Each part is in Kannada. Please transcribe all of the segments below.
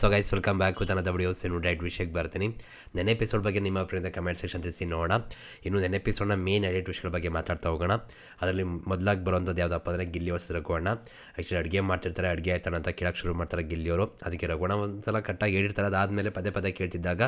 So guys welcome back with ಅನ್ನದ ವಿಡಿಯೋಸ್ ಡೈಟ್ ವಿಷಯಕ್ಕೆ ಬರ್ತೀನಿ ನೆನೆ ಎಪಿಸೋಡ್ ಬಗ್ಗೆ ನಿಮ್ಮ ಫ್ರೆಂಡ್ ಕಮೆಂಟ್ ಸೆಕ್ಷನ್ ತಿಳಿಸಿ ನೋಡೋಣ. ಇನ್ನು ನೆನೆ ಎಪಿಸೋಡ್ನ ಮೇನ್ ಎಡಿಟ್ ವಿಷಯಗಳ ಬಗ್ಗೆ ಮಾತಾಡ್ತಾ ಹೋಗೋಣ. ಅದರಲ್ಲಿ ಮೊದಲಾಗಿ ಬರೋಂಥದ್ದು ಯಾವುದಪ್ಪ ಅಂದರೆ ಗಿಲ್ಲಿ ಹೊಸ ರಘುವಣ್ಣ ಆ್ಯಕ್ಚುಲಿ ಅಡುಗೆ ಮಾಡ್ತಿರ್ತಾರೆ, ಅಡುಗೆ ಆಯ್ತಾನ ಅಂತ ಕೇಳೋಕೆ ಶುರು ಮಾಡ್ತಾರೆ ಗಿಲ್ಲಿಯವರು ಅದಕ್ಕೆ ರಘುಣ ಒಂದು ಸಲ ಕಟ್ಟಾಗಿ ಹೇಳಿರ್ತಾರೆ. ಅದಾದಮೇಲೆ ಪದೇ ಪದೇ ಕೇಳ್ತಿದ್ದಾಗ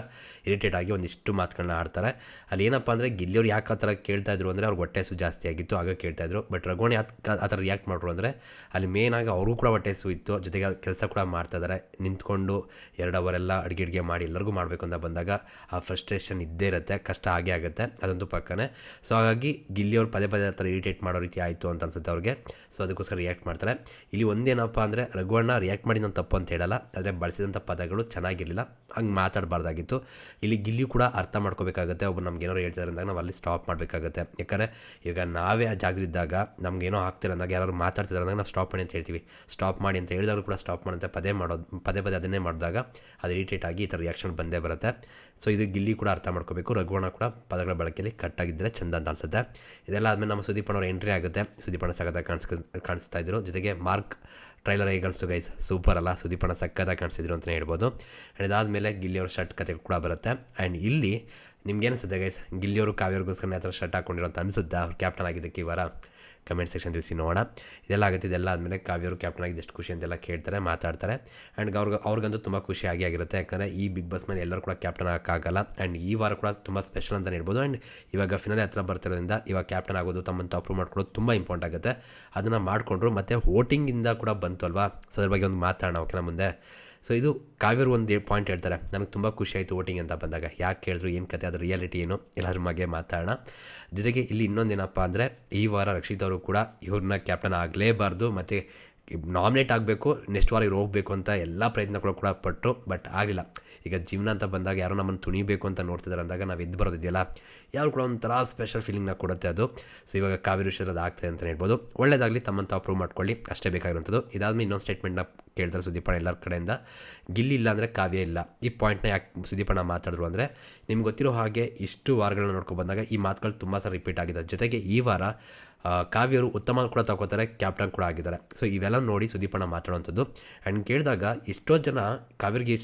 ಇರಿಟೇಟ್ ಆಗಿ ಒಂದಿಷ್ಟು ಮಾತುಗಳನ್ನ ಆಡ್ತಾರೆ. ಅಲ್ಲಿ ಏನಪ್ಪ ಅಂದರೆ ಗಿಲ್ಲಿಯವ್ರು ಯಾಕೆ ಆ ಥರ ಕೇಳ್ತಾ ಇದ್ರು ಅಂದರೆ ಅವ್ರಿಗೆ ಹೊಟ್ಟೆ ಸು ಜಾಸ್ತಿ ಆಗಿತ್ತು, ಆಗ ಕೇಳ್ತಾ ಇದ್ರು. ಬಟ್ ರಘುವಣ್ಣ ಯಾಕೆ ಆ ಥರ ರಿಯಾಕ್ಟ್ ಮಾಡ್ರು ಅಂದರೆ ಅಲ್ಲಿ ಮೇನಾಗಿ ಆಗಿ ಅವ್ರಿಗೂ ಕೂಡ ಹೊಟ್ಟೆ ಸು ಇತ್ತು. ಜೊತೆಗೆ ಕೆಲಸ ಕೂಡ ಮಾಡ್ತಾಯಿದ್ದಾರೆ ನಿಂತ್ಕೊಂಡು ಎರಡು ಅವರೆಲ್ಲ ಅಡುಗೆ ಅಡುಗೆ ಮಾಡಿ ಎಲ್ಲರಿಗೂ ಮಾಡಬೇಕು ಅಂತ ಬಂದಾಗ ಆ ಫ್ರಸ್ಟ್ರೇಷನ್ ಇದ್ದೇ ಇರುತ್ತೆ, ಕಷ್ಟ ಆಗೇ ಆಗುತ್ತೆ ಅದಂತೂ ಪಕ್ಕನೇ. ಸೊ ಹಾಗಾಗಿ ಗಿಲ್ಲಿಯವ್ರು ಪದೇ ಪದೇ ಥರ ಇರಿಟೇಟ್ ಮಾಡೋ ರೀತಿ ಆಯಿತು ಅಂತ ಅನ್ಸುತ್ತೆ ಅವ್ರಿಗೆ. ಸೊ ಅದಕ್ಕೋಸ್ಕರ ರಿಯಾಕ್ಟ್ ಮಾಡ್ತಾರೆ. ಇಲ್ಲಿ ಒಂದೇನಪ್ಪ ಅಂದರೆ, ರಘುವಣ್ಣ ರಿಯಾಕ್ಟ್ ಮಾಡಿ ನಾನು ತಪ್ಪು ಅಂತ ಹೇಳಲ್ಲ, ಆದರೆ ಬಳಸಿದಂಥ ಪದಗಳು ಚೆನ್ನಾಗಿರಲಿಲ್ಲ. ಹಂಗೆ ಮಾತಾಡಬಾರ್ದಾಗಿತ್ತು. ಇಲ್ಲಿ ಗಿಲ್ಲಿ ಕೂಡ ಅರ್ಥ ಮಾಡ್ಕೋಬೇಕಾಗುತ್ತೆ. ಒಬ್ಬರು ನಮ್ಗೆ ಏನಾರು ಹೇಳ್ತಾರೆ ಅಂದಾಗ ನಾವು ಅಲ್ಲಿ ಸ್ಟಾಪ್ ಮಾಡಬೇಕಾಗುತ್ತೆ. ಯಾಕಂದರೆ ಈಗ ನಾವೇ ಆ ಜಾಗದಿದ್ದಾಗ ನಮಗೇನೋ ಆಗ್ತಿಲ್ಲ ಅಂದಾಗ ಯಾರು ಮಾತಾಡ್ತಿದ್ದಾರೆ ಅಂದಾಗ ನಾವು ಸ್ಟಾಪ್ ಮಾಡಿ ಅಂತ ಹೇಳ್ತೀವಿ. ಸ್ಟಾಪ್ ಮಾಡಿ ಅಂತ ಹೇಳಿದಾಗಲೂ ಕೂಡ ಸ್ಟಾಪ್ ಮಾಡುತ್ತೆ. ಪದೇ ಮಾಡೋದು, ಪದೇ ಪದೇ ಅದನ್ನೇ ಮಾಡಿದಾಗ ಅದು ಇರಿಟೇಟ್ ಆಗಿ ಈ ಥರ ರಿಯಾಕ್ಷನ್ ಬಂದೇ ಬರುತ್ತೆ. ಸೊ ಇದು ಗಿಲ್ಲಿ ಕೂಡ ಅರ್ಥ ಮಾಡ್ಕೋಬೇಕು. ರಘುವಣ ಕೂಡ ಪದಗಳ ಬಳಕೆಯಲ್ಲಿ ಕಟ್ಟಾಗಿದ್ದರೆ ಚಂದ ಅಂತ ಅನ್ಸುತ್ತೆ. ಇದೆಲ್ಲ ಆದಮೇಲೆ ನಮ್ಮ ಸುದೀಪಣ್ಣವ್ರ ಎಂಟ್ರಿ ಆಗುತ್ತೆ. ಸುದೀಪಣ್ಣ ಸಖತ್ತಾಗಿ ಕಾಣಿಸ್ ಕಾಣಿಸ್ತಾ ಇದ್ರು. ಜೊತೆಗೆ ಮಾರ್ಕ್ ಟ್ರೈಲರ್ ಹೇಗೆ ಕಾಣಿಸ್ತು ಗೈಸ್ ಸೂಪರ್ ಅಲ್ಲ. ಸುದೀಪಣ್ಣ ಸಕ್ಕತ್ತಾಗಿ ಕಾಣಿಸಿದ್ರು ಅಂತಲೇ ಹೇಳ್ಬೋದು. ಆ್ಯಂಡ್ ಇದಾದಮೇಲೆ ಗಿಲ್ಲಿಯವ್ರ ಶರ್ಟ್ ಕತೆ ಕೂಡ ಬರುತ್ತೆ. ಆ್ಯಂಡ್ ಇಲ್ಲಿ ನಿಮ್ಗೆ ಅನಿಸುತ್ತೆ ಗೈಸ್ ಗಿಲ್ಲಿಯವರು ಕಾವ್ಯವ್ರಿಗೋಸ್ಕರ ಯಾವ ಥರ ಶರ್ಟ್ ಹಾಕ್ಕೊಂಡಿರೋ ಅಂತ ಅನಿಸುತ್ತೆ? ಅವ್ರು ಕ್ಯಾಪ್ಟನ್ ಆಗಿದ್ದಕ್ಕೆ ಈ ವಾರ? ಕಮೆಂಟ್ ಸೆಕ್ಷನ್ ತಿಳಿಸಿ ನೋಡೋಣ. ಇದೆಲ್ಲ ಆಗುತ್ತೆ, ಇದೆಲ್ಲ ಆದಮೇಲೆ ಕಾವ್ಯವರು ಕ್ಯಾಪ್ಟನ್ ಆಗಿದ್ದು ಎಷ್ಟು ಖುಷಿ ಅಂತೆಲ್ಲ ಕೇಳ್ತಾರೆ, ಮಾತಾಡ್ತಾರೆ. ಆ್ಯಂಡ್ ಅವ್ರಿಗೆ, ಅವ್ರಿಗಂತೂ ತುಂಬ ಖುಷಿ ಆಗಿ ಆಗಿರುತ್ತೆ. ಯಾಕಂದರೆ ಈ ಬಿಗ್ ಬಾಸ್ ಮೇಲೆ ಎಲ್ಲರೂ ಕೂಡ ಕ್ಯಾಪ್ಟನ್ ಆಗೋಕ್ಕಾಗಲ್ಲ. ಆ್ಯಂಡ್ ಈ ವಾರ ಕೂಡ ತುಂಬ ಸ್ಪೆಷಲ್ ಅಂತಲೇ ಹೇಳ್ಬೋದು. ಆ್ಯಂಡ್ ಇವಾಗ ಫಿನಲ್ ಹತ್ರ ಬರ್ತಿರೋದ್ರಿಂದ ಇವಾಗ ಕ್ಯಾಪ್ಟನ್ ಆಗೋದು, ತಮ್ಮಂತ ಅಪ್ರೂವ್ ಮಾಡ್ಕೊಳ್ಳೋದು ತುಂಬ ಇಂಪಾರ್ಟೆಂಟ್ ಆಗುತ್ತೆ. ಅದನ್ನು ಮಾಡಿಕೊಂಡ್ರು ಮತ್ತು ವೋಟಿಂಗಿಂದ ಕೂಡ ಬಂತು ಅಲ್ವಾ? ಸೊ ಅದ್ರ ಬಗ್ಗೆ ಒಂದು ಮಾತಾಡೋಣ ಓಕೆನಾ ಮುಂದೆ. ಸೊ ಇದು ಕಾವ್ಯರು ಒಂದು ಪಾಯಿಂಟ್ ಹೇಳ್ತಾರೆ. ನನಗೆ ತುಂಬ ಖುಷಿ ಆಯಿತು ವೋಟಿಂಗ್ ಅಂತ ಬಂದಾಗ. ಯಾಕೆ ಕೇಳಿದ್ರು ಏನು ಕತೆ, ಅದ್ರ ರಿಯಾಲಿಟಿ ಏನು, ಎಲ್ಲರ ಬಗ್ಗೆ ಮಾತಾಡೋಣ. ಜೊತೆಗೆ ಇಲ್ಲಿ ಇನ್ನೊಂದೇನಪ್ಪ ಅಂದರೆ, ಈ ವಾರ ರಕ್ಷಿತ್ ಅವರು ಕೂಡ ಇವ್ರನ್ನ ಕ್ಯಾಪ್ಟನ್ ಆಗಲೇಬಾರ್ದು. ಮತ್ತು ನಾಮಿನೇಟ್ ಆಗಬೇಕು ನೆಕ್ಸ್ಟ್ ವಾರ ಇವ್ರು ಹೋಗಬೇಕು ಅಂತ ಎಲ್ಲ ಪ್ರಯತ್ನಗಳು ಕೂಡ ಪಟ್ಟು ಬಟ್ ಆಗಲಿಲ್ಲ. ಈಗ ಜೀವನ ಅಂತ ಬಂದಾಗ ಯಾರೋ ನಮ್ಮನ್ನು ತುಣಿಬೇಕು ಅಂತ ನೋಡ್ತಿದ್ದಾರೆ ಅಂದಾಗ ನಾವು ಎದ್ದು ಬರೋದಿದೆಯಲ್ಲ ಯಾರು ಕೂಡ ಒಂಥರ ಸ್ಪೆಷಲ್ ಫೀಲಿಂಗ್ನ ಕೊಡುತ್ತೆ ಅದು. ಸೊ ಇವಾಗ ಕಾವೇರಿ ವಿಷಯದಲ್ಲಿ ಆಗ್ತದೆ ಅಂತ ಹೇಳ್ಬೋದು. ಒಳ್ಳೇದಾಗಲಿ, ತಮ್ಮಂತ ಅಪ್ರೂವ್ ಮಾಡ್ಕೊಳ್ಳಿ, ಅಷ್ಟೇ ಬೇಕಾಗಿರುವಂಥದ್ದು. ಇದಾದ್ಮೇಲೆ ಇನ್ನೊಂದು ಸ್ಟೇಟ್ಮೆಂಟ್ನ ಕೇಳ್ತಾರೆ ಸುದೀಪಣ್ಣ ಎಲ್ಲರ ಕಡೆಯಿಂದ. ಗಿಲ್ಲಿ ಇಲ್ಲ ಅಂದರೆ ಕಾವ್ಯ ಇಲ್ಲ. ಈ ಪಾಯಿಂಟ್ನ ಯಾಕೆ ಸುದೀಪಣ್ಣ ಮಾತಾಡಿದ್ರು ಅಂದರೆ, ನಿಮ್ಗೆ ಗೊತ್ತಿರೋ ಹಾಗೆ ಇಷ್ಟು ವಾರಗಳನ್ನ ನೋಡ್ಕೊಂಡು ಬಂದಾಗ ಈ ಮಾತುಗಳು ತುಂಬ ಸಲ ರಿಪೀಟ್ ಆಗಿದೆ ಜೊತೆಗೆ ಈ ವಾರ ಕಾವ್ಯರು ಉತ್ತಮ ಕೂಡ ತಗೋತಾರೆ ಕ್ಯಾಪ್ಟನ್ ಕೂಡ ಆಗಿದ್ದಾರೆ. ಸೊ ಇವೆಲ್ಲ ನೋಡಿ ಸುದೀಪಣ್ಣ ಮಾತಾಡೋವಂಥದ್ದು. ಆ್ಯಂಡ್ ಕೇಳಿದಾಗ ಎಷ್ಟೋ ಜನ ಕಾವ್ಯರಿಗೆ ಈ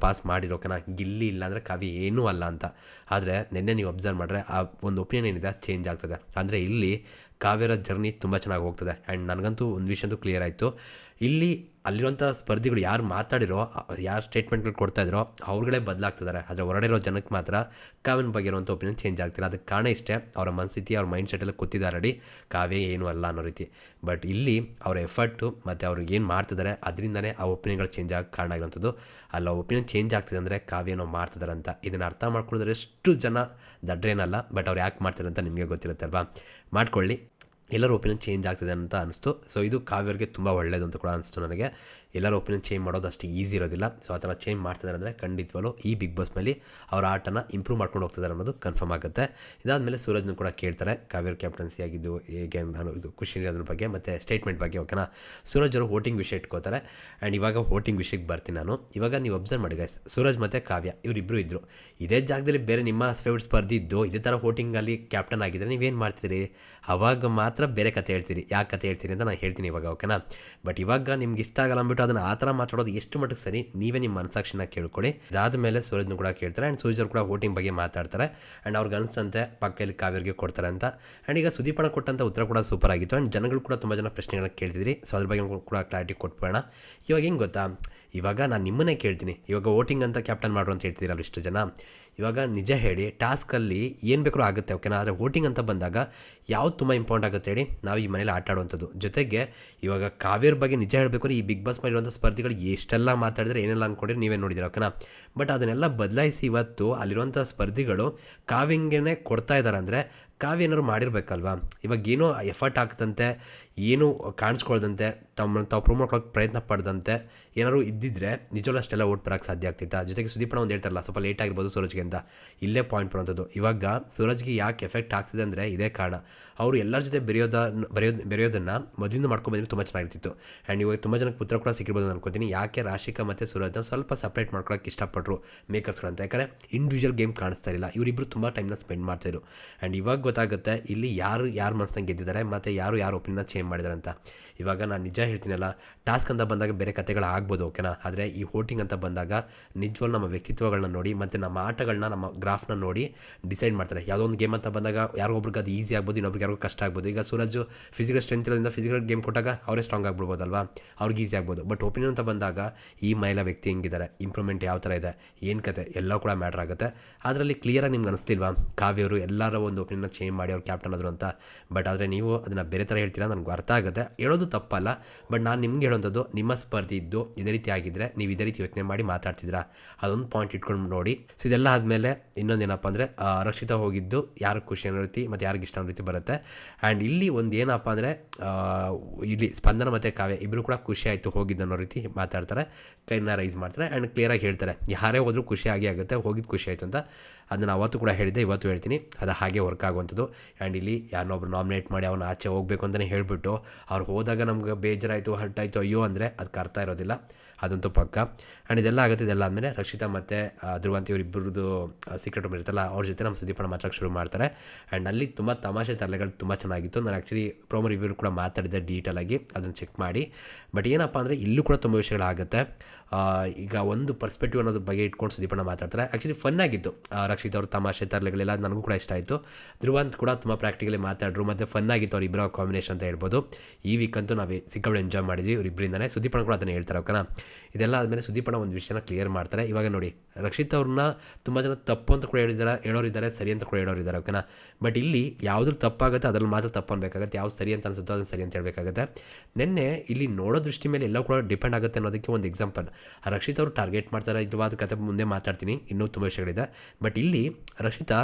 ಪಾಸ್ ಮಾಡಿರೋಕೆನ ಗಿಲ್ಲಿ ಇಲ್ಲ ಅಂದರೆ ಕಾವ್ಯ ಏನೂ ಅಲ್ಲ ಅಂತ. ಆದರೆ, ನಿನ್ನೆ ನೀವು ಅಬ್ಸರ್ವ್ ಮಾಡಿದ್ರೆ ಆ ಒಂದು ಒಪಿನಿಯನ್ ಏನಿದೆ ಚೇಂಜ್ ಆಗ್ತದೆ. ಅಂದರೆ ಇಲ್ಲಿ ಕಾವ್ಯರ ಜರ್ನಿ ತುಂಬ ಚೆನ್ನಾಗಿ ಹೋಗ್ತದೆ. ಆ್ಯಂಡ್ ನನಗಂತೂ ಒಂದು ವಿಷಯ ಅಂತೂ ಕ್ಲಿಯರ್ ಆಯಿತು. ಇಲ್ಲಿ ಅಲ್ಲಿರುವಂಥ ಸ್ಪರ್ಧಿಗಳು ಯಾರು ಮಾತಾಡಿರೋ, ಯಾರು ಸ್ಟೇಟ್ಮೆಂಟ್ಗಳು ಕೊಡ್ತಾ ಇದ್ರೋ, ಅವ್ರುಗಳೇ ಬದಲಾಗ್ತಿದ್ದಾರೆ. ಆದರೆ ಹೊರಡೆ ಇರೋ ಜನಕ್ಕೆ ಮಾತ್ರ ಕಾವ್ಯನ ಬಗ್ಗೆ ಇರುವಂಥ ಒಪಿನಿಯನ್ ಚೇಂಜ್ ಆಗ್ತಿಲ್ಲ. ಅದಕ್ಕೆ ಕಾರಣ ಇಷ್ಟೇ, ಅವರ ಮನಸ್ಥಿತಿ, ಅವ್ರ ಮೈಂಡ್ ಸೆಟ್ಟೆಲ್ಲ ಕೂತಿದ್ದಾರೆ ರೆಡಿ ಕಾವ್ಯ ಏನು ಅಲ್ಲ ಅನ್ನೋ ರೀತಿ. ಬಟ್ ಇಲ್ಲಿ ಅವರ ಎಫರ್ಟು ಮತ್ತು ಅವ್ರಿಗೆ ಏನು ಮಾಡ್ತಿದ್ದಾರೆ, ಅದರಿಂದನೇ ಆ ಒಪಿನಿಯನ್ಗಳು ಚೇಂಜ್ ಆಗಿ ಕಾರಣ ಆಗಿರುವಂಥದ್ದು. ಅಲ್ಲ ಒಪಿನಿಯನ್ ಚೇಂಜ್ ಆಗ್ತಿದೆ ಅಂದರೆ ಕಾವ್ಯನೋ ಮಾಡ್ತಿದ್ದಾರೆ ಅಂತ. ಇದನ್ನು ಅರ್ಥ ಮಾಡ್ಕೊಳ್ಳೋದ್ರೆ ಎಷ್ಟು ಜನ ದಡ್ರೇನಲ್ಲ ಬಟ್ ಅವ್ರು ಯಾಕೆ ಮಾಡ್ತಾರೆ ಅಂತ ನಿಮಗೆ ಗೊತ್ತಿರುತ್ತೆ ಅಲ್ವಾ? ಮಾಡ್ಕೊಳ್ಳಿ. ಎಲ್ಲರ ಒಪಿನಿಯನ್ ಚೇಂಜ್ ಆಗ್ತಿದೆ ಅಂತ ಅನಿಸ್ತು. ಸೊ ಇದು ಕಾವ್ಯರಿಗೆ ತುಂಬ ಒಳ್ಳೆಯದು ಅಂತ ಕೂಡ ಅನಿಸ್ತು ನನಗೆ. ಎಲ್ಲರ ಒಪಿನಿಯನ್ ಚೇಂಜ್ ಮಾಡೋದು ಅಷ್ಟು ಈಸಿ ಇರೋದಿಲ್ಲ. ಸೊ ಆ ಥರ ಚೇಂಜ್ ಮಾಡ್ತಿದ್ದಾರೆ ಅಂದರೆ ಖಂಡಿತವಲ್ಲೂ ಈ ಬಿಗ್ ಬಾಸ್ ಮೇಲೆ ಅವರ ಆಟನ ಇಂಪ್ರೂವ್ ಮಾಡ್ಕೊಂಡು ಹೋಗ್ತಿದ್ದಾರೆ ಅನ್ನೋದು ಕನ್ಫರ್ಮ್ ಆಗುತ್ತೆ. ಇದಾದಮೇಲೆ ಸೂರಜ್ನ ಕೂಡ ಕೇಳ್ತಾರೆ ಕಾವ್ಯರ್ ಕ್ಯಾಪ್ಟನ್ಸಿ ಆಗಿದ್ದು ಹೇಗೆ ನಾನು ಇದು ಖುಷಿ ಅದ್ರ ಬಗ್ಗೆ ಮತ್ತು ಸ್ಟೇಟ್ಮೆಂಟ್ ಬಗ್ಗೆ ಓಕೆನಾ ಸೂರಜ್ ಅವರು ವೋಟಿಂಗ್ ವಿಷಯ ಇಟ್ಕೋತಾರೆ. ಆ್ಯಂಡ್ ಇವಾಗ ವೋಟಿಂಗ್ ವಿಷಯಕ್ಕೆ ಬರ್ತೀನಿ ನಾನು. ಇವಾಗ ನೀವು ಅಬ್ಸರ್ವ್ ಮಾಡಿ ಗೈಸ್ ಸೂರಜ್ ಮತ್ತು ಕಾವ್ಯ ಇವರಿಬ್ಬರು ಇದ್ದರು ಇದೇ ಜಾಗದಲ್ಲಿ ಬೇರೆ ನಿಮ್ಮ ಫೇವ್ರೆಟ್ ಸ್ಪರ್ಧಿ ಇದ್ದು ಇದೇ ಥರ ವೋಟಿಂಗಲ್ಲಿ ಕ್ಯಾಪ್ಟನ್ ಆಗಿದ್ದರೆ ನೀವೇನು ಮಾಡ್ತೀರಿ ಅವಾಗ ಮಾತ್ರ ಬೇರೆ ಕತೆ ಹೇಳ್ತೀರಿ ಯಾಕೆ ಕತೆ ಹೇಳ್ತೀರಿ ಅಂತ ನಾನು ಹೇಳ್ತೀನಿ ಇವಾಗ, ಓಕೆನಾ? ಬಟ್ ಇವಾಗ ನಿಮ್ಗೆ ಇಷ್ಟ ಆಗಲ್ಲ ಅಂದ್ಬಿಟ್ಟು ಅದನ್ನು ಆ ಥರ ಮಾತಾಡೋದು ಎಷ್ಟು ಮಟ್ಟಿಗೆ ಸರಿ, ನೀವೇ ನಿಮ್ಮ ಮನಸಾಕ್ಷಿನ ಕೇಳ್ಕೊಳ್ಳಿ. ಅದಾದ ಮೇಲೆ ಸೂರಜ್ನು ಕೂಡ ಕೇಳ್ತಾರೆ ಆ್ಯಂಡ್ ಸೂರಜ್ ಅವರು ಕೂಡ ವೋಟಿಂಗ್ ಬಗ್ಗೆ ಮಾತಾಡ್ತಾರೆ. ಆ್ಯಂಡ್ ಅವ್ರಿಗೆ ಅನಿಸ್ತಂತೆ ಪಕ್ಕದಲ್ಲಿ ಕಾವೇರಿಗೆ ಕೊಡ್ತಾರೆ ಅಂತ. ಆ್ಯಂಡ್ ಈಗ ಸುದೀಪಣ ಕೊಟ್ಟಂಥ ಉತ್ತರ ಕೂಡ ಸೂಪರ್ ಆಗಿತ್ತು. ಆ್ಯಂಡ್ ಜನಗಳು ಕೂಡ ತುಂಬ ಜನ ಪ್ರಶ್ನೆಗಳನ್ನ ಕೇಳ್ತಿದ್ರಿ. ಸೊ ಅದ್ರ ಬಗ್ಗೆ ಕೂಡ ಕ್ಲಾರಿಟಿ ಕೊಟ್ಬಿಡೋಣ. ಇವಾಗ ಹೆಂಗೆ ಗೊತ್ತಾ? ಇವಾಗ ನಾನು ನಿಮ್ಮನ್ನೇ ಕೇಳ್ತೀನಿ. ಇವಾಗ ವೋಟಿಂಗ್ ಅಂತ ಕ್ಯಾಪ್ಟನ್ ಮಾಡು ಅಂತ ಹೇಳ್ತಿದ್ದೀರಲ್ಲ ಇಷ್ಟು ಜನ. ಇವಾಗ ನಿಜ ಹೇಳಿ, ಟಾಸ್ಕಲ್ಲಿ ಏನು ಬೇಕಾದ್ರೂ ಆಗುತ್ತೆ, ಓಕೆನಾ? ಆದರೆ ವೋಟಿಂಗ್ ಅಂತ ಬಂದಾಗ ಯಾವ್ದು ತುಂಬ ಇಂಪಾರ್ಟೆಂಟ್ ಆಗುತ್ತೆ ಹೇಳಿ ನಾವು ಈ ಮನೇಲಿ ಆಟಾಡುವಂಥದ್ದು. ಜೊತೆಗೆ ಇವಾಗ ಕಾವ್ಯರ ಬಗ್ಗೆ ನಿಜ ಹೇಳಬೇಕು ಈ ಬಿಗ್ ಬಾಸ್ ಮಾಡಿರುವಂಥ ಸ್ಪರ್ಧಿಗಳು ಎಷ್ಟೆಲ್ಲ ಮಾತಾಡಿದ್ರೆ ಏನೆಲ್ಲ ಅಂದ್ಕೊಂಡ್ರೆ ನೀವೇ ನೋಡಿದಿರ ಓಕೆನಾ? ಬಟ್ ಅದನ್ನೆಲ್ಲ ಬದಲಾಯಿಸಿ ಇವತ್ತು ಅಲ್ಲಿರುವಂಥ ಸ್ಪರ್ಧಿಗಳು ಕಾವ್ಯಂಗೆ ಕೊಡ್ತಾ ಇದ್ದಾರೆ ಅಂದರೆ ಕಾವ್ಯ ಏನಾದ್ರು ಮಾಡಿರಬೇಕಲ್ವಾ? ಇವಾಗ ಏನೋ ಎಫರ್ಟ್ ಆಗ್ತಂತೆ ಏನು ಕಾಣಿಸ್ಕೊಳ್ದಂತೆ, ತಮ್ಮ, ತಾವು ಪ್ರೂವ್ ಮಾಡ್ಕೊಳ್ಳೋಕೆ ಪ್ರಯತ್ನ ಪಡ್ದಂತೆ ಏನಾದರೂ ಇದ್ದಿದ್ರೆ ನಿಜವಲ್ಲ ಅಷ್ಟೆಲ್ಲ ಓಟ್ ಬರೋಕ್ಕೆ ಸಾಧ್ಯ ಆಗ್ತಿತ್ತಾ? ಜೊತೆಗೆ ಸುದೀಪಣ್ಣ ಒಂದು ಹೇಳ್ತಾರಲ್ಲ, ಸ್ವಲ್ಪ ಲೇಟ್ ಆಗಿರ್ಬೋದು ಸೂರಜ್ಗೆ ಅಂತ. ಇಲ್ಲೇ ಪಾಯಿಂಟ್ ಬರೋಂಥದ್ದು. ಇವಾಗ ಸೂರಜ್ಗೆ ಯಾಕೆ ಎಫೆಕ್ಟ್ ಆಗ್ತಿದೆ ಅಂದರೆ ಇದೇ ಕಾರಣ. ಅವರು ಎಲ್ಲರ ಜೊತೆ ಬೆರೆಯೋದ, ಬೆರೆಯೋದು, ಬೆರೆಯೋದನ್ನು ಮೊದಲಿಂದ ಮಾಡ್ಕೊಬಂದ್ರೆ ತುಂಬ ಚೆನ್ನಾಗಿರ್ತಿತ್ತು. ಆ್ಯಂಡ್ ಇವಾಗ ತುಂಬ ಜನಕ್ಕೆ ಪುತ್ರ ಕೂಡ ಸಿಕ್ಕಿರ್ಬೋದು ಅನ್ಕೋತೀನಿ. ಯಾಕೆ ರಾಶಿಕಾ ಮತ್ತು ಸೂರಜ್ನ ಸ್ವಲ್ಪ ಸಪ್ರೇಟ್ ಮಾಡ್ಕೊಳ್ಳೋಕೆ ಇಷ್ಟಪಟ್ಟರು ಮೇಕರ್ಸ್ಗಳಂತ ಯಾಕಂದರೆ ಇಂಡಿವಿಜುವಲ್ ಗೇಮ್ ಕಾಣಿಸ್ತಾ ಇಲ್ಲ ಇವರಿಬ್ಬರು ತುಂಬ ಟೈಮ್ನ ಸ್ಪೆಂಡ್ ಮಾಡ್ತಾಯಿದ್ರು ಆ್ಯಂಡ್ ಇವಾಗ ಗೊತ್ತಾಗುತ್ತೆ ಇಲ್ಲಿ ಯಾರು ಯಾರು ಮನಸ್ಸನ್ನ ಗೆದ್ದಿದ್ದಾರೆ, ಮತ್ತು ಯಾರು ಯಾರು ಒಪಿನಿಯನ್ನ ಚೇಂಜ್ ಮಾಡಿದ್ದಾರೆ ಅಂತ ಇವಾಗ ನಾನು ನಿಜ ಹೇಳ್ತೀನಲ್ಲ ಟಾಸ್ಕ್ ಅಂತ ಬಂದಾಗ ಬೇರೆ ಕತೆಗಳು ಆಗ್ಬೋದು ಓಕೆನಾ ಆದರೆ ಈ ವೋಟಿಂಗ್ ಅಂತ ಬಂದಾಗ ನಿಜವಾಗ್ಲೂ ನಮ್ಮ ವ್ಯಕ್ತಿತ್ವಗಳನ್ನ ನೋಡಿ, ಮತ್ತು ನಮ್ಮ ಆಟಗಳನ್ನ ನಮ್ಮ ಗ್ರಾಫ್ನ ನೋಡಿ ಡಿಸೈಡ್ ಮಾಡ್ತಾರೆ. ಯಾವುದೋ ಒಂದು ಗೇಮ್ ಅಂತ ಬಂದಾಗ ಯಾರಿಗೊಬ್ರಿಗೆ ಅದು ಈಸಿ ಆಗ್ಬೋದು, ಇನ್ನೊಬ್ರಿಗೆ ಯಾರಿಗೂ ಕಷ್ಟ ಆಗ್ಬೋದು. ಈಗ ಸೂರಜ್ ಫಿಸಿಕಲ್ ಸ್ಟ್ರೆಂತ್ ಇರೋದ್ರಿಂದ ಫಿಸಿಕಲ್ ಗೇಮ್ ಕೊಟ್ಟಾಗ ಅವರೇ ಸ್ಟ್ರಾಂಗ್ ಆಗ್ಬಿಡ್ಬೋದಲ್ವಾ? ಅವ್ರಿಗೆ ಈಸಿ ಆಗ್ಬೋದು. ಬಟ್ ಒಪಿನಿಯನ್ ಅಂತ ಬಂದಾಗ ಈ ಮಹಿಳಾ ವ್ಯಕ್ತಿ ಹೆಂಗಿದ್ದಾರೆ ಇಂಪ್ರೂವ್ಮೆಂಟ್ ಯಾವ ಥರ ಇದೆ, ಏನು ಕತೆ, ಎಲ್ಲ ಕೂಡ ಮ್ಯಾಟ್ರ್ ಆಗುತ್ತೆ. ಅದರಲ್ಲಿ ಕ್ಲಿಯರಾಗಿ ನಿಮ್ಗೆ ಅನಿಸ್ತಿಲ್ವಾ? ಕಾವ್ಯವರು ಎಲ್ಲರ ಒಂದು ಒಪಿನಿಯನ್ನ ಚೇಂಜ್ ಮಾಡಿ ಅವ್ರು ಕ್ಯಾಪ್ಟನ್ ಆದರು ಅಂತ. ಬಟ್ ಆದರೆ ನೀವು ಅದನ್ನು ಬೇರೆ ಥರ ಹೇಳ್ತೀರಾ ನನಗೆ ಅರ್ಥ ಆಗುತ್ತೆ ಹೇಳೋದು ತಪ್ಪಲ್ಲ, ಬಟ್ ನಾನು ನಿಮ್ಗೆ ಹೇಳೋಂಥದ್ದು ನಿಮ್ಮ ಸ್ಪರ್ಧೆ ಇದ್ದು ಇದೇ ರೀತಿ ಆಗಿದ್ದರೆ ನೀವು ಇದೇ ರೀತಿ ಯೋಚನೆ ಮಾಡಿ ಮಾತಾಡ್ತಿದ್ದೀರಾ? ಅದೊಂದು ಪಾಯಿಂಟ್ ಇಟ್ಕೊಂಡು ನೋಡಿ. ಸೊ ಇದೆಲ್ಲ ಆದಮೇಲೆ ಇನ್ನೊಂದೇನಪ್ಪ ಅಂದರೆ ರಕ್ಷಿತ ಹೋಗಿದ್ದು ಯಾರಿಗೆ ಖುಷಿ ಅನ್ನೋ ರೀತಿ ಮತ್ತು ಯಾರಿಗೆ ಇಷ್ಟ ಅನ್ನೋ ರೀತಿ ಬರುತ್ತೆ. ಆ್ಯಂಡ್ ಇಲ್ಲಿ ಒಂದು ಏನಪ್ಪ ಅಂದರೆ ಇಲ್ಲಿ ಸ್ಪಂದನ ಮತ್ತು ಕಾವ್ಯ ಇಬ್ಬರು ಕೂಡ ಖುಷಿ ಆಯಿತು ಹೋಗಿದ್ದು ಅನ್ನೋ ರೀತಿ ಮಾತಾಡ್ತಾರೆ. ಕೈನ ರೈಸ್ ಮಾಡ್ತಾರೆ ಆ್ಯಂಡ್ ಕ್ಲಿಯರಾಗಿ ಹೇಳ್ತಾರೆ. ಯಾರೇ ಹೋದರೂ ಖುಷಿ ಆಗಿ ಆಗುತ್ತೆ ಹೋಗಿದ್ದು ಖುಷಿ ಆಯಿತು ಅಂತ. ಅದನ್ನು ಅವತ್ತು ಕೂಡ ಹೇಳಿದ್ದೆ, ಇವತ್ತು ಹೇಳ್ತೀನಿ. ಅದು ಹಾಗೆ ವರ್ಕ್ ಆಗುವಂಥದ್ದು. ಆ್ಯಂಡ್ ಇಲ್ಲಿ ಯಾರನ್ನೊಬ್ರು ನಾಮಿನೇಟ್ ಮಾಡಿ ಅವನ ಆಚೆ ಹೋಗಬೇಕು ಅಂತಲೇ ಹೇಳಿಬಿಟ್ಟು, ಅವ್ರು ಹೋದಾಗ ನಮ್ಗೆ ಬೇಜಾರಾಯಿತು, ಹರ್ಟಾಯಿತು, ಅಯ್ಯೋ ಅಂದರೆ ಅದಕ್ಕೆ ಅರ್ಥ ಇರೋದಿಲ್ಲ. ಅದಂತೂ ಪಕ್ಕ. ಆ್ಯಂಡ್ ಇದೆಲ್ಲ ಆಗುತ್ತೆ, ಇದೆಲ್ಲ ಆದಮೇಲೆ ರಕ್ಷಿತಾ ಮತ್ತು ಧ್ರುವಂತಿ ಇಬ್ಬರದ್ದು ಸೀಕ್ರೆಟ್ ರೂಮ್ ಇರುತ್ತಲ್ಲ, ಅವ್ರ ಜೊತೆ ನಮ್ಮ ಸುದೀಪನ ಮಾತಾಡಕ್ಕೆ ಶುರು ಮಾಡ್ತಾರೆ. ಆ್ಯಂಡ್ ಅಲ್ಲಿ ತುಂಬ ತಮಾಷೆ ತಲೆಗಳು ತುಂಬ ಚೆನ್ನಾಗಿತ್ತು. ನಾನು ಆ್ಯಕ್ಚುಲಿ ಪ್ರೋಮೋ ರಿವ್ಯೂ ಕೂಡ ಮಾತಾಡಿದ್ದೆ ಡೀಟೇಲಾಗಿ ಅದನ್ನು ಚೆಕ್ ಮಾಡಿ. ಬಟ್ ಏನಪ್ಪ ಅಂದರೆ ಇಲ್ಲೂ ಕೂಡ ತುಂಬ ವಿಷಯಗಳಾಗುತ್ತೆ. ಈಗ ಒಂದು ಪರ್ಸ್ಪೆಕ್ಟಿವ್ ಅನ್ನೋದ್ರ ಬಗ್ಗೆ ಇಟ್ಕೊಂಡು ಸುದೀಪಣ್ಣ ಮಾತಾಡ್ತಾರೆ. ಆ್ಯಕ್ಚುಲಿ ಫನ್ ಆಗಿತ್ತು. ರಕ್ಷಿತ್ ಅವ್ರ ತಮಾಷೆ ತರಲೆಗಳೆಲ್ಲ ನನಗೂ ಕೂಡ ಇಷ್ಟ ಆಯಿತು. ಧ್ರುವಂತ್ ಕೂಡ ತುಂಬ ಪ್ರಾಕ್ಟಿಕಲಿ ಮಾತಾಡ್ರು. ಮತ್ತು ಫನ್ ಆಗಿತ್ತು ಅವ್ರ ಇಬ್ಬರ ಕಾಂಬಿನೇಷನ್ ಅಂತ ಹೇಳ್ಬೋದು. ಈ ವೀಕ್ ಅಂತೂ ನಾವು ಸಿಕ್ಕಾಬಿಟ್ಟು ಎಂಜಾಯ್ ಮಾಡಿದ್ವಿ ಇವರಿಬ್ಬರಿಂದನೇ ಸುದೀಪಣ್ಣ ಕೂಡ ಅದನ್ನು ಹೇಳ್ತಾರೆ, ಓಕೆನಾ? ಇದೆಲ್ಲ ಆದಮೇಲೆ ಸುದೀಪಣ್ಣ ಒಂದು ವಿಷಯನ ಕ್ಲಿಯರ್ ಮಾಡ್ತಾರೆ. ಇವಾಗ ನೋಡಿ. ರಕ್ಷಿತ್ ಅವ್ರನ್ನ ತುಂಬ ಜನ ತಪ್ಪು ಅಂತ ಕೂಡ ಹೇಳಿದ್ದಾರೆ, ಹೇಳೋರಿದ್ದಾರೆ, ಸರಿ ಅಂತ ಕೂಡ ಹೇಳೋರಿದ್ದಾರೆ ಓಕೆನಾ ಬಟ್ ಇಲ್ಲಿ ಯಾವುದ್ರ ತಪ್ಪಾಗುತ್ತೆ ಅದ್ರಲ್ಲಿ ಮಾತ್ರ ತಪ್ಪು ಅನ್ಬೇಕಾಗುತ್ತೆ, ಯಾವ್ದು ಸರಿ ಅಂತ ಅನ್ಸುತ್ತೋ ಅದನ್ನು ಸರಿ ಅಂತ ಹೇಳಬೇಕಾಗುತ್ತೆ. ನಿನ್ನೆ ಇಲ್ಲಿ ನೋಡೋ ದೃಷ್ಟಿ ಮೇಲೆ ಎಲ್ಲ ಕೂಡ ಡಿಪೆಂಡ್ ಆಗುತ್ತೆ ಅನ್ನೋದಕ್ಕೆ ಒಂದು ಎಕ್ಸಾಂಪಲ್ ರಕ್ಷಿತ್ ಅವರು ಟಾರ್ಗೆಟ್ ಮಾಡ್ತಾರೆ, ಇದ್ರವಾದ ಕತೆ ಮುಂದೆ ಮಾತಾಡ್ತೀನಿ, ಇನ್ನೂ ತುಂಬ ವಿಷಯಗಳಿದೆ. ಬಟ್ ಇಲ್ಲಿ ರಕ್ಷಿತಾ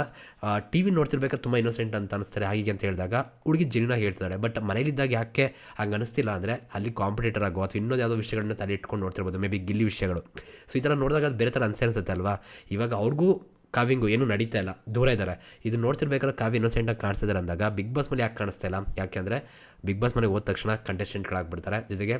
ಟಿ ವಿ ನೋಡ್ತಿರ್ಬೇಕಾದ್ರೆ ತುಂಬ ಇನ್ನೋಸೆಂಟ್ ಅಂತ ಅನಿಸ್ತಾರೆ ಹಾಗೆ ಅಂತ ಹೇಳಿದಾಗ ಹುಡುಗಿ ಜನಿನ ಹೇಳ್ತಾರೆ ಬಟ್ ಮನೇಲಿದ್ದಾಗ ಯಾಕೆ ಹಂಗೆ ಅನಿಸ್ತಿಲ್ಲ ಅಂದರೆ ಅಲ್ಲಿ ಕಾಂಪಿಟೇಟರ್ ಆಗೋ ಅಥವಾ ಇನ್ನೊಂದು ಯಾವುದೋ ವಿಷಯಗಳನ್ನ ತಲೆ ಇಟ್ಕೊಂಡು ನೋಡ್ತಿರ್ಬೋದು ಮೇ ಬಿ ಗಿಲ್ಲಿ ವಿಷಯಗಳು. ಸೊ ಈ ಥರ ನೋಡಿದಾಗ ಅದು ಬೇರೆ ಥರ ಅನ್ಸೆ ಅನ್ಸುತ್ತೆ ಅಲ್ವಾ ಇವಾಗ ಅವ್ರಿಗೂ ಕಾವಿಂಗು ಏನೂ ನಡೀತಾ ಇಲ್ಲ. ದೂರ ಇದ್ದಾರೆ. ಇದು ನೋಡ್ತಿರ್ಬೇಕಾದ್ರೆ ಕಾವ್ಯ ಇನ್ನೊಸೆಂಟಾಗಿ ಕಾಣಿಸ್ತಿದ್ದಾರೆ ಅಂದಾಗ ಬಿಗ್ ಬಾಸ್ ಮೇಲೆ ಯಾಕೆ ಕಾಣಿಸ್ತಾ ಇಲ್ಲ? ಯಾಕೆಂದರೆ ಬಿಗ್ ಬಾಸ್ ಮನೆಗೆ ಹೋದ ತಕ್ಷಣ ಕಂಟೆಸ್ಟೆಂಟ್ಗಳಾಗ್ಬಿಡ್ತಾರೆ ಜೊತೆಗೆ